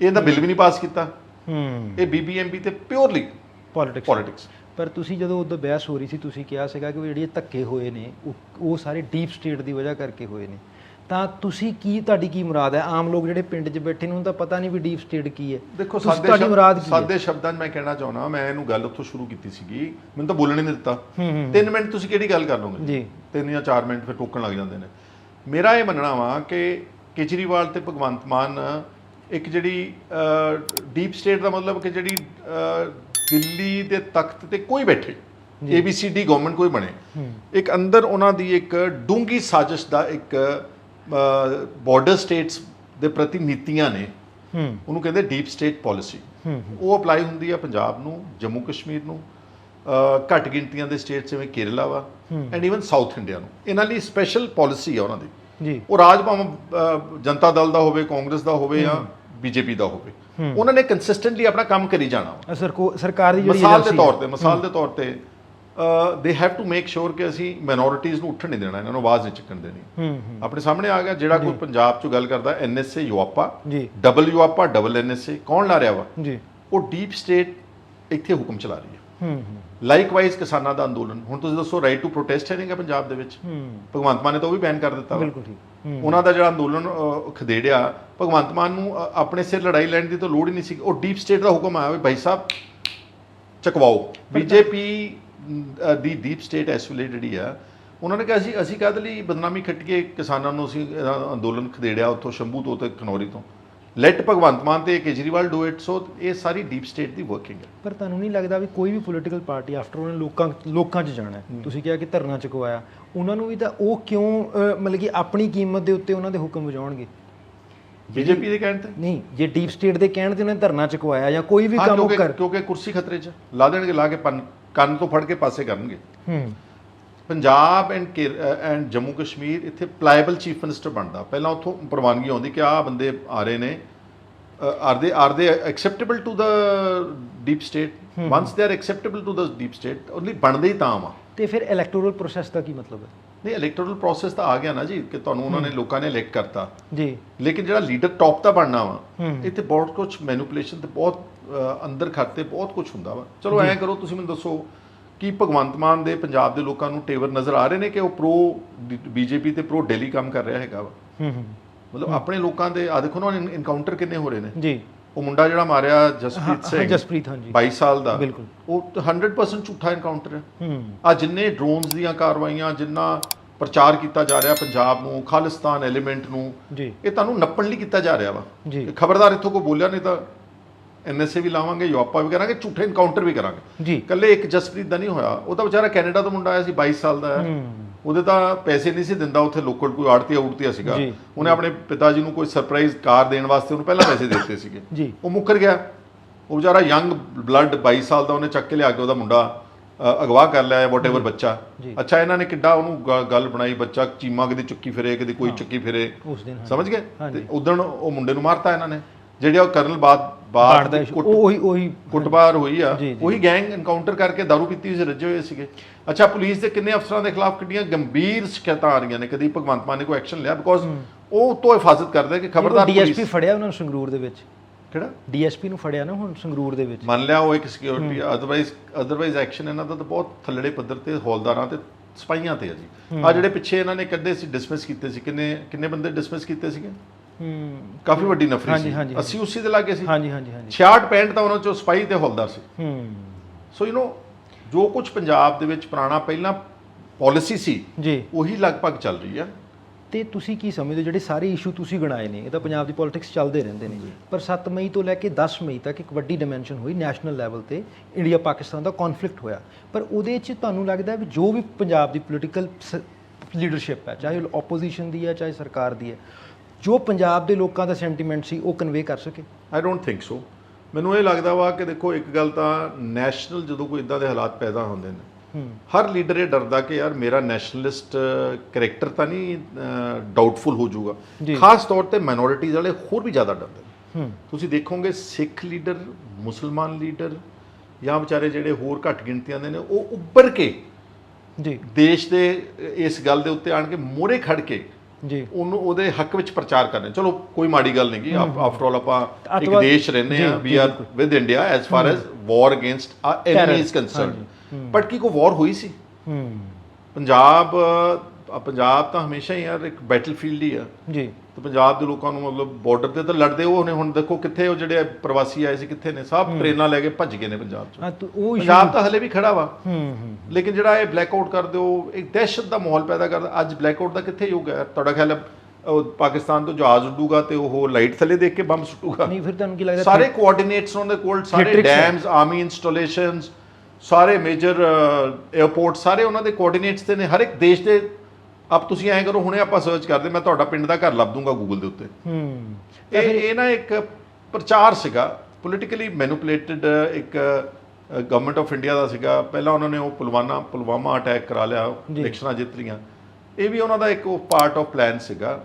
ਇਹਦਾ ਬਿੱਲ ਵੀ ਨਹੀਂ ਪਾਸ ਕੀਤਾ। ਹੂੰ। ਇਹ ਬੀਬੀਐਮਬੀ ਤੇ ਪਿਓਰਲੀ ਪੋਲਿਟਿਕਸ ਪੋਲਿਟਿਕਸ ਪਰ ਤੁਸੀਂ ਜਦੋਂ ਉਦੋਂ ਬਹਿਸ ਹੋ ਰਹੀ ਸੀ ਤੁਸੀਂ ਕਿਹਾ ਸੀਗਾ ਕਿ ਉਹ ਜਿਹੜੇ ਧੱਕੇ ਹੋਏ ਨੇ ਉਹ- ਉਹ ਸਾਰੇ ਡੀਪ ਸਟੇਟ ਦੀ ਵਜ੍ਹਾ ਕਰਕੇ ਹੋਏ ਨੇ। ਤਾਂ ਤੁਸੀਂ ਕੀ ਤੁਹਾਡੀ ਕੀ ਮੁਰਾਦ ਹੈ? ਆਮ ਲੋਕ ਜਿਹੜੇ ਪਿੰਡ 'ਚ ਬੈਠੇ ਨੇ ਉਹਨੂੰ ਤਾਂ ਪਤਾ ਨਹੀਂ ਵੀ ਡੀਪ ਸਟੇਟ ਕੀ ਹੈ। ਦੇਖੋ ਤੁਸੀਂ- ਸਾਦੇ ਤੁਹਾਡੀ ਸ਼ਬਦ- ਮੁਰਾਦ ਕੀ ਹੈ? ਸਾਦੇ ਸ਼ਬਦਾਂ 'ਚ ਮੈਂ ਕਹਿਣਾ ਚਾਹੁੰਦਾ ਮੈਂ ਇਹਨੂੰ ਗੱਲ ਉੱਥੋਂ ਸ਼ੁਰੂ ਕੀਤੀ ਸੀਗੀ। ਮੈਨੂੰ ਤਾਂ ਬੋਲਣ ਹੀ ਨਹੀਂ ਦਿੱਤਾ। ਹੂੰ ਹੂੰ 3 ਮਿੰਟ ਤੁਸੀਂ ਕਿਹੜੀ ਗੱਲ ਕਰ ਲਓਗੇ? ਜੀ। ਤਿੰਨ ਜਾਂ 4 ਮਿੰਟ ਫਿਰ ਟੋਕਣ ਲੱਗ ਜਾਂਦੇ ਨੇ। ਮੇਰਾ ਇਹ ਮੰਨਣਾ ਵਾ ਕਿ ਕੇਜਰੀਵਾਲ ਤੇ ਭਗਵੰਤ ਮਾਨ ਇੱਕ ਜਿਹੜੀ ਡੀਪ ਸਟੇਟ ਦਾ ਮਤਲਬ ਕਿ ਜਿਹੜੀ ਦਿੱਲੀ ਦੇ ਤਖਤ ਤੇ ਕੋਈ ਬੈਠੇ। ABCD ਗਵਰਨਮੈਂਟ ਕੋਈ ਬਣੇ। ਇੱਕ ਅੰਦਰ ਉਹਨਾਂ ਦੀ ਇੱਕ ਡੂੰਗੀ ਸਾਜ਼ਿਸ਼ ਦਾ ਇੱਕ ਬਾਰਡਰ ਸਟੇਟਸ ਦੇ ਪ੍ਰਤੀ ਨੀਤੀਆਂ ਨੇ। ਉਹਨੂੰ ਕਹਿੰਦੇ ਡੀਪ ਸਟੇਟ ਪਾਲਿਸੀ ਉਹ ਅਪਲਾਈ ਹੁੰਦੀ ਆ ਪੰਜਾਬ ਨੂੰ ਜੰਮੂ ਕਸ਼ਮੀਰ ਨੂੰ। ਘੱਟ ਗਿਣਤੀਆਂ ਦੇ ਸਟੇਟਸ ਜਿਵੇਂ ਕੇਰਲਾ ਵਾ। ਐਂਡ ਇਵਨ ਸਾਊਥ ਇੰਡੀਆ ਨੂੰ। ਇਹਨਾਂ ਲਈ ਸਪੈਸ਼ਲ ਪਾਲਿਸੀ ਆ ਉਹਨਾਂ ਦੀ। ਜੀ। ਉਹ ਰਾਜ ਭਾਵੇਂ ਜਨਤਾ ਦਲ ਦਾ ਹੋਵੇ ਕਾਂਗਰਸ ਦਾ ਹੋਵੇ ਜਾਂ ਬੀਜੇਪੀ ਦਾ ਹੋਵੇ। ਉਹਨਾਂ ਨੇ ਕੰਸਿਸਟੈਂਟਲੀ ਆਪਣਾ ਕੰਮ ਕਰੀ ਜਾਣਾ ਸਰਕਾਰ ਦੀ ਜਿਹੜੀ ਮਿਸਾਲ ਦੇ ਤੌਰ। ਤੇ ਮਿਸਾਲ ਦੇ ਤੌਰ ਤੇ they have to make sure ਕਿ ਅਸੀਂ ਮਾਈਨੋਰਿਟੀਜ਼ ਨੂੰ ਉੱਠਣ ਨਹੀਂ ਦੇਣਾ ਇਹਨਾਂ ਨੂੰ ਆਵਾਜ਼ ਨਹੀਂ ਚੱਕਣ ਦੇਣੀ। ਆਪਣੇ ਸਾਹਮਣੇ ਆ ਗਿਆ ਜਿਹੜਾ ਕੋਈ ਪੰਜਾਬ ਚੋਂ ਗੱਲ ਕਰਦਾ ਐਨਐਸਏ ਯੂਆਪਾ। ਜੀ। ਡਬਲ ਯੂਆਪਾ ਡਬਲ ਐਨਐਸਏ ਕੌਣ ਲਾ ਰਿਹਾ ਵਾ? ਜੀ। ਉਹ ਡੀਪ ਸਟੇਟ ਇੱਥੇ ਹੁਕਮ ਚਲਾ ਰਹੀ ਹੈ। ਹੂੰ ਲਾਈਕਵਾਈਜ਼ ਕਿਸਾਨਾਂ ਦਾ ਅੰਦੋਲਨ। ਹੁਣ ਤੁਸੀਂ ਦੱਸੋ ਰਾਈਟ ਟੂ ਪ੍ਰੋਟੈਸਟ ਹੈ ਨਹੀਂਗਾ ਪੰਜਾਬ ਦੇ ਵਿੱਚ? ਹੂੰ। ਭਗਵੰਤ ਮਾਨ ਨੇ ਤਾਂ ਉਹ ਵੀ ਬੈਨ ਕਰ ਦਿੱਤਾ। ਬਿਲਕੁਲ ਠੀਕ। ਉਹਨਾਂ ਦਾ ਜਿਹੜਾ ਅੰਦੋਲਨ ਖਦੇੜਿਆ ਭਗਵੰਤ ਮਾਨ ਨੂੰ ਆਪਣੇ ਸਿਰ ਲੜਾਈ ਲੈਣ ਦੀ ਤਾਂ ਲੋੜ ਹੀ ਨਹੀਂ ਸੀ। ਉਹ ਡੀਪ ਸਟੇਟ ਦਾ ਹੁਕਮ ਆਇਆ ਵੀ ਭਾਈ ਸਾਹਿਬ ਚਕਵਾਓ। ਬੀਜੇਪੀ ਦੀ ਡੀਪ ਸਟੇਟ ਐਸੋਲੇ ਜਿਹੜੀ ਆ ਉਹਨਾਂ ਨੇ ਕਿਹਾ ਅਸੀਂ ਅਸੀਂ ਕਾਹਦੇ ਲਈ ਬਦਨਾਮੀ ਖੱਟੀਏ ਕਿਸਾਨਾਂ ਨੂੰ ਅਸੀਂ ਅੰਦੋਲਨ ਖਦੇੜਿਆ ਉੱਥੋਂ ਸ਼ੰਭੂ ਤੋਂ ਤੇ ਖਨੌਰੀ ਤੋਂ? ਲੈਟ ਭਗਵੰਤ ਮਾਨ ਤੇ ਕੇਜਰੀਵਾਲ ਡੂ ਇਟ ਸੋ ਇਹ ਸਾਰੀ ਡੀਪ ਸਟੇਟ ਦੀ ਵਰਕਿੰਗ ਹੈ। ਪਰ ਤੁਹਾਨੂੰ ਨਹੀਂ ਲੱਗਦਾ ਵੀ ਕੋਈ ਵੀ ਪੋਲੀਟੀਕਲ ਪਾਰਟੀ ਆਫਟਰ ਉਹਨੇ ਲੋਕਾਂ ਲੋਕਾਂ 'ਚ ਜਾਣਾ ਤੁਸੀਂ ਕਿਹਾ ਕਿ ਧਰਨਾ ਚੁਕਵਾਇਆ। ਉਹਨਾਂ ਨੂੰ ਵੀ ਤਾਂ ਉਹ ਕਿਉਂ ਮਤਲਬ ਕਿ ਆਪਣੀ ਕੀਮਤ ਦੇ ਉੱਤੇ ਉਹਨਾਂ ਦੇ ਹੁਕਮ ਵਜਾਉਣਗੇ? ਬੀਜੇਪੀ ਦੇ ਕਹਿਣ ਤੇ? ਨਹੀਂ ਜੇ ਡੀਪ ਸਟੇਟ ਦੇ ਕਹਿਣ ਤੇ ਉਹਨੇ ਧਰਨਾ ਚੁਕਵਾਇਆ ਜਾਂ ਕੋਈ ਵੀ ਕੰਮ ਕਰ ਕਿਉਂਕਿ ਕੁਰਸੀ ਖਤਰੇ 'ਚ। ਲਾ ਦੇਣਗੇ ਲਾ ਕੇ ਕੰਨ ਤੋਂ ਫੜ ਕੇ ਪਾਸੇ ਕਰਨਗੇ। ਹੂੰ। ਪੰਜਾਬ ਐਂਡ ਐਂਡ ਜੰਮੂ ਕਸ਼ਮੀਰ ਇੱਥੇ ਪਲਾਈਬਲ ਚੀਫ ਮਿਨਿਸਟਰ ਬਣਦਾ। ਪਹਿਲਾਂ ਉੱਥੋਂ ਪ੍ਰਵਾਨਗੀ ਆਉਂਦੀ ਕਿ ਆਹ ਬੰਦੇ ਆ ਰਹੇ ਨੇ। Are they are they acceptable to the deep state ones they are acceptable to the deep state only ਬਣਦੇ ਹੀ ਤਾਂ ਵਾ। ਤੇ ਫਿਰ ਇਲੈਕਟੋਰਲ ਪ੍ਰੋਸੈਸ ਦਾ ਕੀ ਮਤਲਬ ਹੈ? ਨਹੀਂ ਇਲੈਕਟੋਰਲ ਪ੍ਰੋਸੈਸ ਤਾਂ ਆ ਗਿਆ ਨਾ ਜੀ ਕਿ ਤੁਹਾਨੂੰ ਉਹਨਾਂ ਨੇ ਲੋਕਾਂ ਨੇ ਇਲੈਕਟ ਕਰਤਾ। ਜੀ। ਲੇਕਿਨ ਜਿਹੜਾ ਲੀਡਰ ਟੌਪ ਦਾ ਬਣਨਾ ਵਾ। ਇੱਥੇ ਬਹੁਤ ਕੁਝ ਮੈਨੂਪੂਲੇਸ਼ਨ ਤੇ ਬਹੁਤ ਅੰਦਰ ਖਾਤੇ ਬਹੁਤ ਕੁਝ ਹੁੰਦਾ ਵਾ। ਚਲੋ ਐਂ ਕਰੋ ਤੁਸੀਂ ਮੈਨੂੰ ਦੱਸੋ ਕੀ ਭਗਵੰਤ ਮਾਨ ਦੇ ਪੰਜਾਬ ਦੇ ਲੋਕਾਂ ਨੂੰ ਟੇਵਰ ਨਜ਼ਰ ਆ ਰਹੇ ਨੇ ਕਿ ਉਹ ਪ੍ਰੋ ਬੀਜੇਪੀ ਤੇ ਪ੍ਰੋ ਦਿੱਲੀ ਕੰਮ ਕਰ ਰਿਹਾ ਹੈਗਾ ਵਾ? ਹੂੰ ਹੂੰ। ਮਤਲਬ ਆਪਣੇ ਲੋਕਾਂ ਦੇ ਆ ਦੇਖੋ ਨਾ ਇਨਕਾਊਂਟਰ ਕਿੰਨੇ ਹੋ ਰਹੇ ਨੇ? ਜੀ। ਉਹ ਮੁੰਡਾ ਜਿਹੜਾ ਮਾਰਿਆ ਜਸਪ੍ਰੀਤ ਸਿੰਘ ਜਸਪ੍ਰੀਤ ਹਾਂਜੀ 22 ਸਾਲ ਦਾ। ਬਿਲਕੁਲ। ਉਹ ਤਾਂ 100% ਝੂਠਾ ਇਨਕਾਊਂਟਰ ਹੈ। ਹੂੰ। ਆ ਜਿੰਨੇ ਡਰੋਨਸ ਦੀਆਂ ਕਾਰਵਾਈਆਂ ਜਿੰਨਾ ਪ੍ਰਚਾਰ ਕੀਤਾ ਜਾ ਰਿਹਾ ਪੰਜਾਬ ਨੂੰ ਖਾਲਿਸਤਾਨ ਐਲੀਮੈਂਟ ਨੂੰ ਜੀ। ਇਹ ਤੁਹਾਨੂੰ ਨੱਪਣ ਲਈ ਕੀਤਾ ਜਾ ਰਿਹਾ ਵਾ। ਜੀ। ਕਿ ਖਬਰਦਾਰ ਇੱਥੋਂ ਕੋਈ ਬੋਲਿਆ ਨਹੀਂ ਤਾਂ ਐਨਐਸਏ ਵੀ ਲਾਵਾਂਗੇ ਯੂਆਪਾ ਵੀ ਕਰਾਂਗੇ ਝੂਠੇ ਇਨਕਾਊਂਟਰ ਵੀ ਕਰਾਂਗੇ। ਜੀ। ਇਕੱਲੇ ਇੱਕ ਜਸਪ੍ਰੀਤ ਦਾ ਨਹੀਂ ਹੋਇਆ। ਉਹ ਤਾਂ ਵਿਚਾਰਾ ਕੈਨੇਡਾ ਤੋਂ ਮੁੰਡਾ ਆਇਆ ਸੀ 22 ਸਾਲ ਦਾ ਉਹਦੇ ਤਾਂ ਪੈਸੇ ਨਹੀਂ ਸੀ ਦਿੰਦਾ ਉੱਥੇ ਲੋਕਲ ਕੋਈ ਆੜਤੀਆ ਉੜਤੀਆ ਸੀਗਾ। ਜੀ। ਉਹਨੇ ਆਪਣੇ ਪਿਤਾ ਜੀ ਨੂੰ ਕੋਈ ਸਰਪ੍ਰਾਈਜ਼ ਕਾਰ ਦੇਣ ਵਾਸਤੇ ਉਹਨੂੰ ਪਹਿਲਾਂ ਪੈਸੇ ਦੇ ਦਿੱਤੇ ਸੀਗੇ। ਜੀ। ਉਹ ਮੁੱਕਰ ਗਿਆ। ਉਹ ਵਿਚਾਰਾ ਯੰਗ ਬਲੱਡ 22 ਸਾਲ ਦਾ ਉਹਨੇ ਚੱਕ ਕੇ ਲਿਆ ਕੇ ਉਹਦਾ ਮੁੰਡਾ ਅਗਵਾ ਕਰ ਲਿਆ ਵਾਟਐਵਰ ਬੱਚਾ। ਜੀ। ਅੱਛਾ ਇਹਨਾਂ ਨੇ ਕਿੱਡਾ ਉਹਨੂੰ ਗੱਲ ਬਣਾਈ ਬੱਚਾ ਚੀਮਾ ਕਦੀ ਚੁੱਕੀ ਫਿਰੇ ਕਦੀ ਕੋਈ ਚੁੱਕੀ ਫਿਰੇ। ਸਮਝ ਗਏ। ਤੇ ਉਦੋਂ ਉਹ ਮੁੰਡੇ ਨੂੰ ਮਾਰਤਾ ਇਹਨਾਂ ਨੇ। ਜਿਹੜੇ ਉਹ ਕਰਨਲ ਬਾਦ ਬਾੜ ਦਾ ਉਹ ਉਹੀ ਕੁੱਟਮਾਰ ਹੋਈ ਆ। ਉਹੀ ਗੈਂਗ ਐਨਕਾਊਂਟਰ ਕਰਕੇ ਦਾਰੂ ਪੀਤੀ ਹੋਈ ਰੱਜੇ ਹੋਏ ਸੀਗੇ। ਅੱਛਾ ਪੁਲਿਸ ਦੇ ਕਿੰਨੇ ਅਫਸਰਾਂ ਦੇ ਖਿਲਾਫ ਕਿੰਨੀਆਂ ਗੰਭੀਰ ਸ਼ਿਕਾਇਤਾਂ ਆ ਰਹੀਆਂ ਨੇ? ਕਦੀ ਭਗਵੰਤ ਮਾਨ ਨੇ ਕੋਈ ਐਕਸ਼ਨ ਲਿਆ? ਬਿਕੋਜ਼ ਉਹ ਤੋਂ ਹਿਫਾਜ਼ਤ ਕਰਦਾ ਕਿ ਖਬਰਦਾਰ ਡੀਐਸਪੀ ਫੜਿਆ ਉਹਨਾਂ ਨੂੰ ਸੰਗਰੂਰ ਦੇ ਵਿੱਚ। ਕਿਹੜਾ? ਡੀਐਸਪੀ ਨੂੰ ਫੜਿਆ ਨਾ ਹੁਣ ਸੰਗਰੂਰ ਦੇ ਵਿੱਚ। ਮੰਨ ਲਿਆ ਉਹ ਇੱਕ ਸਿਕਿਉਰਿਟੀ ਅਦਰਵਾਈਜ਼ ਅਦਰਵਾਈਜ਼ ਐਕਸ਼ਨ ਇਹਨਾਂ ਦਾ ਤਾਂ ਬਹੁਤ ਥੱਲੜੇ ਪੱਧਰ ਤੇ ਹੌਲਦਾਰਾਂ ਤੇ ਸਿਪਾਹੀਆਂ ਤੇ ਆ ਜੀ। ਆ ਜਿਹੜੇ ਪਿੱਛੇ ਇਹਨਾਂ ਨੇ ਕੱਢੇ ਸੀ ਡਿਸਮਿਸ ਕੀਤੇ ਸੀ। ਕਿੰਨੇ ਕਿੰਨੇ ਬੰਦੇ ਡਿਸਮਿਸ ਕੀਤੇ ਸੀਗੇ? ਹੂੰ। ਕਾਫੀ ਵੱਡੀ ਨਫਰੀ ਹਾਂਜੀ, ਸੀ। ਹਾਂਜੀ, 80 80 ਦੇ ਲਾਗੇ ਸੀ। ਹਾਂਜੀ ਹਾਂਜੀ ਹਾਂਜੀ। 66 65 ਤਾਂ ਉਹਨਾਂ ਚੋਂ ਸਿਪਾਹੀ ਤੇ ਹੌਲਦਾਰ ਸੀ। ਹੂੰ। ਸੋ ਯੂ نو ਜੋ ਕੁਝ ਪੰਜਾਬ ਦੇ ਵਿੱਚ ਪੁਰਾਣਾ ਪਹਿਲਾਂ ਪਾਲਿਸੀ ਸੀ ਜੀ। ਉਹੀ ਲਗਭਗ ਚੱਲ ਰਹੀ ਹੈ ਤੇ ਤੁਸੀਂ ਕੀ ਸਮਝਦੇ ਹੋ? ਜਿਹੜੇ ਸਾਰੇ ਇਸ਼ੂ ਤੁਸੀਂ ਗਣਾਏ ਨੇ ਇਹ ਤਾਂ ਪੰਜਾਬ ਦੀ ਪੋਲਿਟਿਕਸ ਚੱਲਦੇ ਰਹਿੰਦੇ ਨੇ। ਪਰ 7 ਮਈ ਤੋਂ ਲੈ ਕੇ 10 ਮਈ ਤੱਕ ਇੱਕ ਵੱਡੀ ਡਾਈਮੈਂਸ਼ਨ ਹੋਈ ਨੈਸ਼ਨਲ ਲੈਵਲ ਤੇ ਇੰਡੀਆ ਪਾਕਿਸਤਾਨ ਦਾ ਕਨਫਲਿਕਟ ਹੋਇਆ। ਪਰ ਉਹਦੇ 'ਚ ਤੁਹਾਨੂੰ ਲੱਗਦਾ ਹੈ ਵੀ ਜੋ ਵੀ ਪੰਜਾਬ ਦੀ ਪੋਲੀਟੀਕਲ ਲੀਡਰਸ਼ਿਪ ਹੈ ਚਾਹੇ ਉਹ ਆਪੋਜੀਸ਼ਨ ਦੀ ਹੈ ਚਾਹੇ ਸਰਕਾਰ ਦੀ ਹੈ ਜੋ ਪੰਜਾਬ ਦੇ ਲੋਕਾਂ ਦਾ ਸੈਂਟੀਮੈਂਟ ਸੀ ਉਹ ਕਨਵੇ ਕਰ ਸਕੇ। ਆਈ ਡੋਂਟ ਥਿੰਕ ਸੋ ਮੈਨੂੰ ਇਹ ਲੱਗਦਾ ਵਾ ਕਿ ਦੇਖੋ ਇੱਕ ਗੱਲ ਤਾਂ ਨੈਸ਼ਨਲ ਜਦੋਂ ਕੋਈ ਇਦਾਂ ਦੇ ਹਾਲਾਤ ਪੈਦਾ ਹੁੰਦੇ ਨੇ ਹਰ ਲੀਡਰ ਇਹ ਡਰਦਾ ਕਿ ਯਾਰ ਮੇਰਾ ਨੈਸ਼ਨਲਿਸਟ ਕੈਰੈਕਟਰ ਤਾਂ ਨਹੀਂ ਡਾਊਟਫੁਲ ਹੋ ਜਾਊਗਾ। ਖਾਸ ਤੌਰ ਤੇ ਮਾਈਨੋਰਿਟੀਜ਼ ਵਾਲੇ ਹੋਰ ਵੀ ਜ਼ਿਆਦਾ ਡਰਦੇ ਨੇ। ਤੁਸੀਂ ਦੇਖੋਗੇ ਸਿੱਖ ਲੀਡਰ ਮੁਸਲਮਾਨ ਲੀਡਰ ਜਾਂ ਵਿਚਾਰੇ ਜਿਹੜੇ ਹੋਰ ਘੱਟ ਗਿਣਤੀਆਂ ਦੇ ਨੇ ਉਹ ਉੱਭਰ ਕੇ ਜੀ। ਦੇਸ਼ ਦੇ ਇਸ ਗੱਲ ਦੇ ਉੱਤੇ ਆਣ ਕੇ ਮੋਰੇ ਖੜ ਕੇ ਜੀ। ਉਹਨੂੰ ਉਹਦੇ ਹੱਕ ਵਿੱਚ ਪ੍ਰਚਾਰ ਕਰਨੇ ਚਲੋ ਕੋਈ ਮਾੜੀ ਗੱਲ ਨਹੀਂ ਕਿ ਆਫਟਰ ਆਲ ਆਪਾਂ ਇੱਕ ਦੇਸ਼ ਰਹਿੰਦੇ ਆ we are. With India as far as war against a enemy is concerned but ਕੀ ਕੋ ਵਾਰ ਹੋਈ ਸੀ? ਹੂੰ। ਪੰਜਾਬ ਪੰਜਾਬ ਤਾਂ ਹਮੇਸ਼ਾ ਹੀ ਯਾਰ ਇੱਕ ਬੈਟਲਫੀਲਡ ਹੀ ਆ। ਜੀ। ਤੇ ਪੰਜਾਬ ਦੇ ਲੋਕਾਂ ਨੂੰ ਮਤਲਬ ਬਾਰਡਰ ਤੇ ਤਾਂ ਲੜਦੇ ਉਹ ਨੇ ਹੁਣ ਦੇਖੋ ਕਿੱਥੇ ਉਹ ਜਿਹੜੇ ਪ੍ਰਵਾਸੀ ਆਏ ਸੀ ਕਿੱਥੇ ਨੇ ਸਭ ਟ੍ਰੇਨਾਂ ਲੈ ਕੇ ਭੱਜ ਗਏ ਨੇ ਪੰਜਾਬ ਚੋਂ। ਹਾਂ ਤੂੰ ਉਹ issue- ਪੰਜਾਬ ਤਾਂ ਹਲੇ ਵੀ ਖੜਾ ਵਾ। ਹੂੰ ਹੂੰ। ਲੇਕਿਨ ਜਿਹੜਾ ਇਹ ਬਲੈਕਆਊਟ ਕਰ ਦਿਓ ਇੱਕ ਦਹਿਸ਼ਤ ਦਾ ਮਾਹੌਲ ਪੈਦਾ ਕਰਦਾ। ਅੱਜ ਬਲੈਕਆਊਟ ਦਾ ਕਿੱਥੇ ਯੁੱਗ ਹੈ? ਤੁਹਾਡਾ ਖਿਆਲ ਹੈ ਉਹ ਪਾਕਿਸਤਾਨ ਤੋਂ ਜਹਾਜ਼ ਉੱਡੂਗਾ ਤੇ ਉਹ ਲਾਈਟ ਥੱਲੇ ਦੇਖ ਕੇ ਬੰਬ ਸੁੱਟੂਗਾ। ਨਹੀਂ ਫਿਰ ਤੁਹਾਨੂੰ ਕੀ ਲੱਗਦਾ ਸਾਰੇ ਕੋਆਰਡੀਨੇਟਸ ਉਹਨਾਂ ਦੇ ਕੋਲ ਸਾਰੇ Theatrics ਹੈ। ਡੈਮਸ ਆਰਮੀ ਇੰਸਟਾਲੇਸ਼ਨਸ ਸਾਰੇ ਮੇਜਰ 에어ਪੋਰਟ ਸਾਰੇ ਉਹਨਾਂ ਦੇ ਕੋਆਰਡੀਨੇਟਸ ਤੇ ਨੇ। ਹਰ ਇੱਕ ਦੇਸ਼ ਦੇ ਆਪ ਤੁਸੀਂ ਐਂ ਕਰੋ ਹੁਣੇ ਆਪਾਂ ਸਰਚ ਕਰਦੇ ਮੈਂ ਤੁਹਾਡਾ ਪਿੰਡ ਦਾ ਘਰ ਲੱਭ ਦੂੰਗਾ ਗੂਗਲ ਦੇ ਉੱਤੇ ਹੂੰ ਇਹ ਇਹ ਨਾ ਇੱਕ ਪ੍ਰਚਾਰ ਸੀਗਾ ਪੋਲਿਟਿਕਲੀ ਮੈਨੂਪੂਲੇਟਡ ਇੱਕ ਗਵਰਨਮੈਂਟ ਆਫ ਇੰਡੀਆ ਦਾ ਸੀਗਾ ਪਹਿਲਾਂ ਉਹਨਾਂ ਨੇ ਉਹ ਪੁਲਵਾਮਾ ਪੁਲਵਾਮਾ ਅਟੈਕ ਕਰਾ ਲਿਆ ਜੀ। ਇਲੈਕਸ਼ਨਾਂ ਜਿੱਤ ਲੀਆਂ ਇਹ ਵੀ ਉਹਨਾਂ ਦਾ ਇੱਕ ਪਾਰਟ ਆਫ ਪਲਾਨ ਸੀਗਾ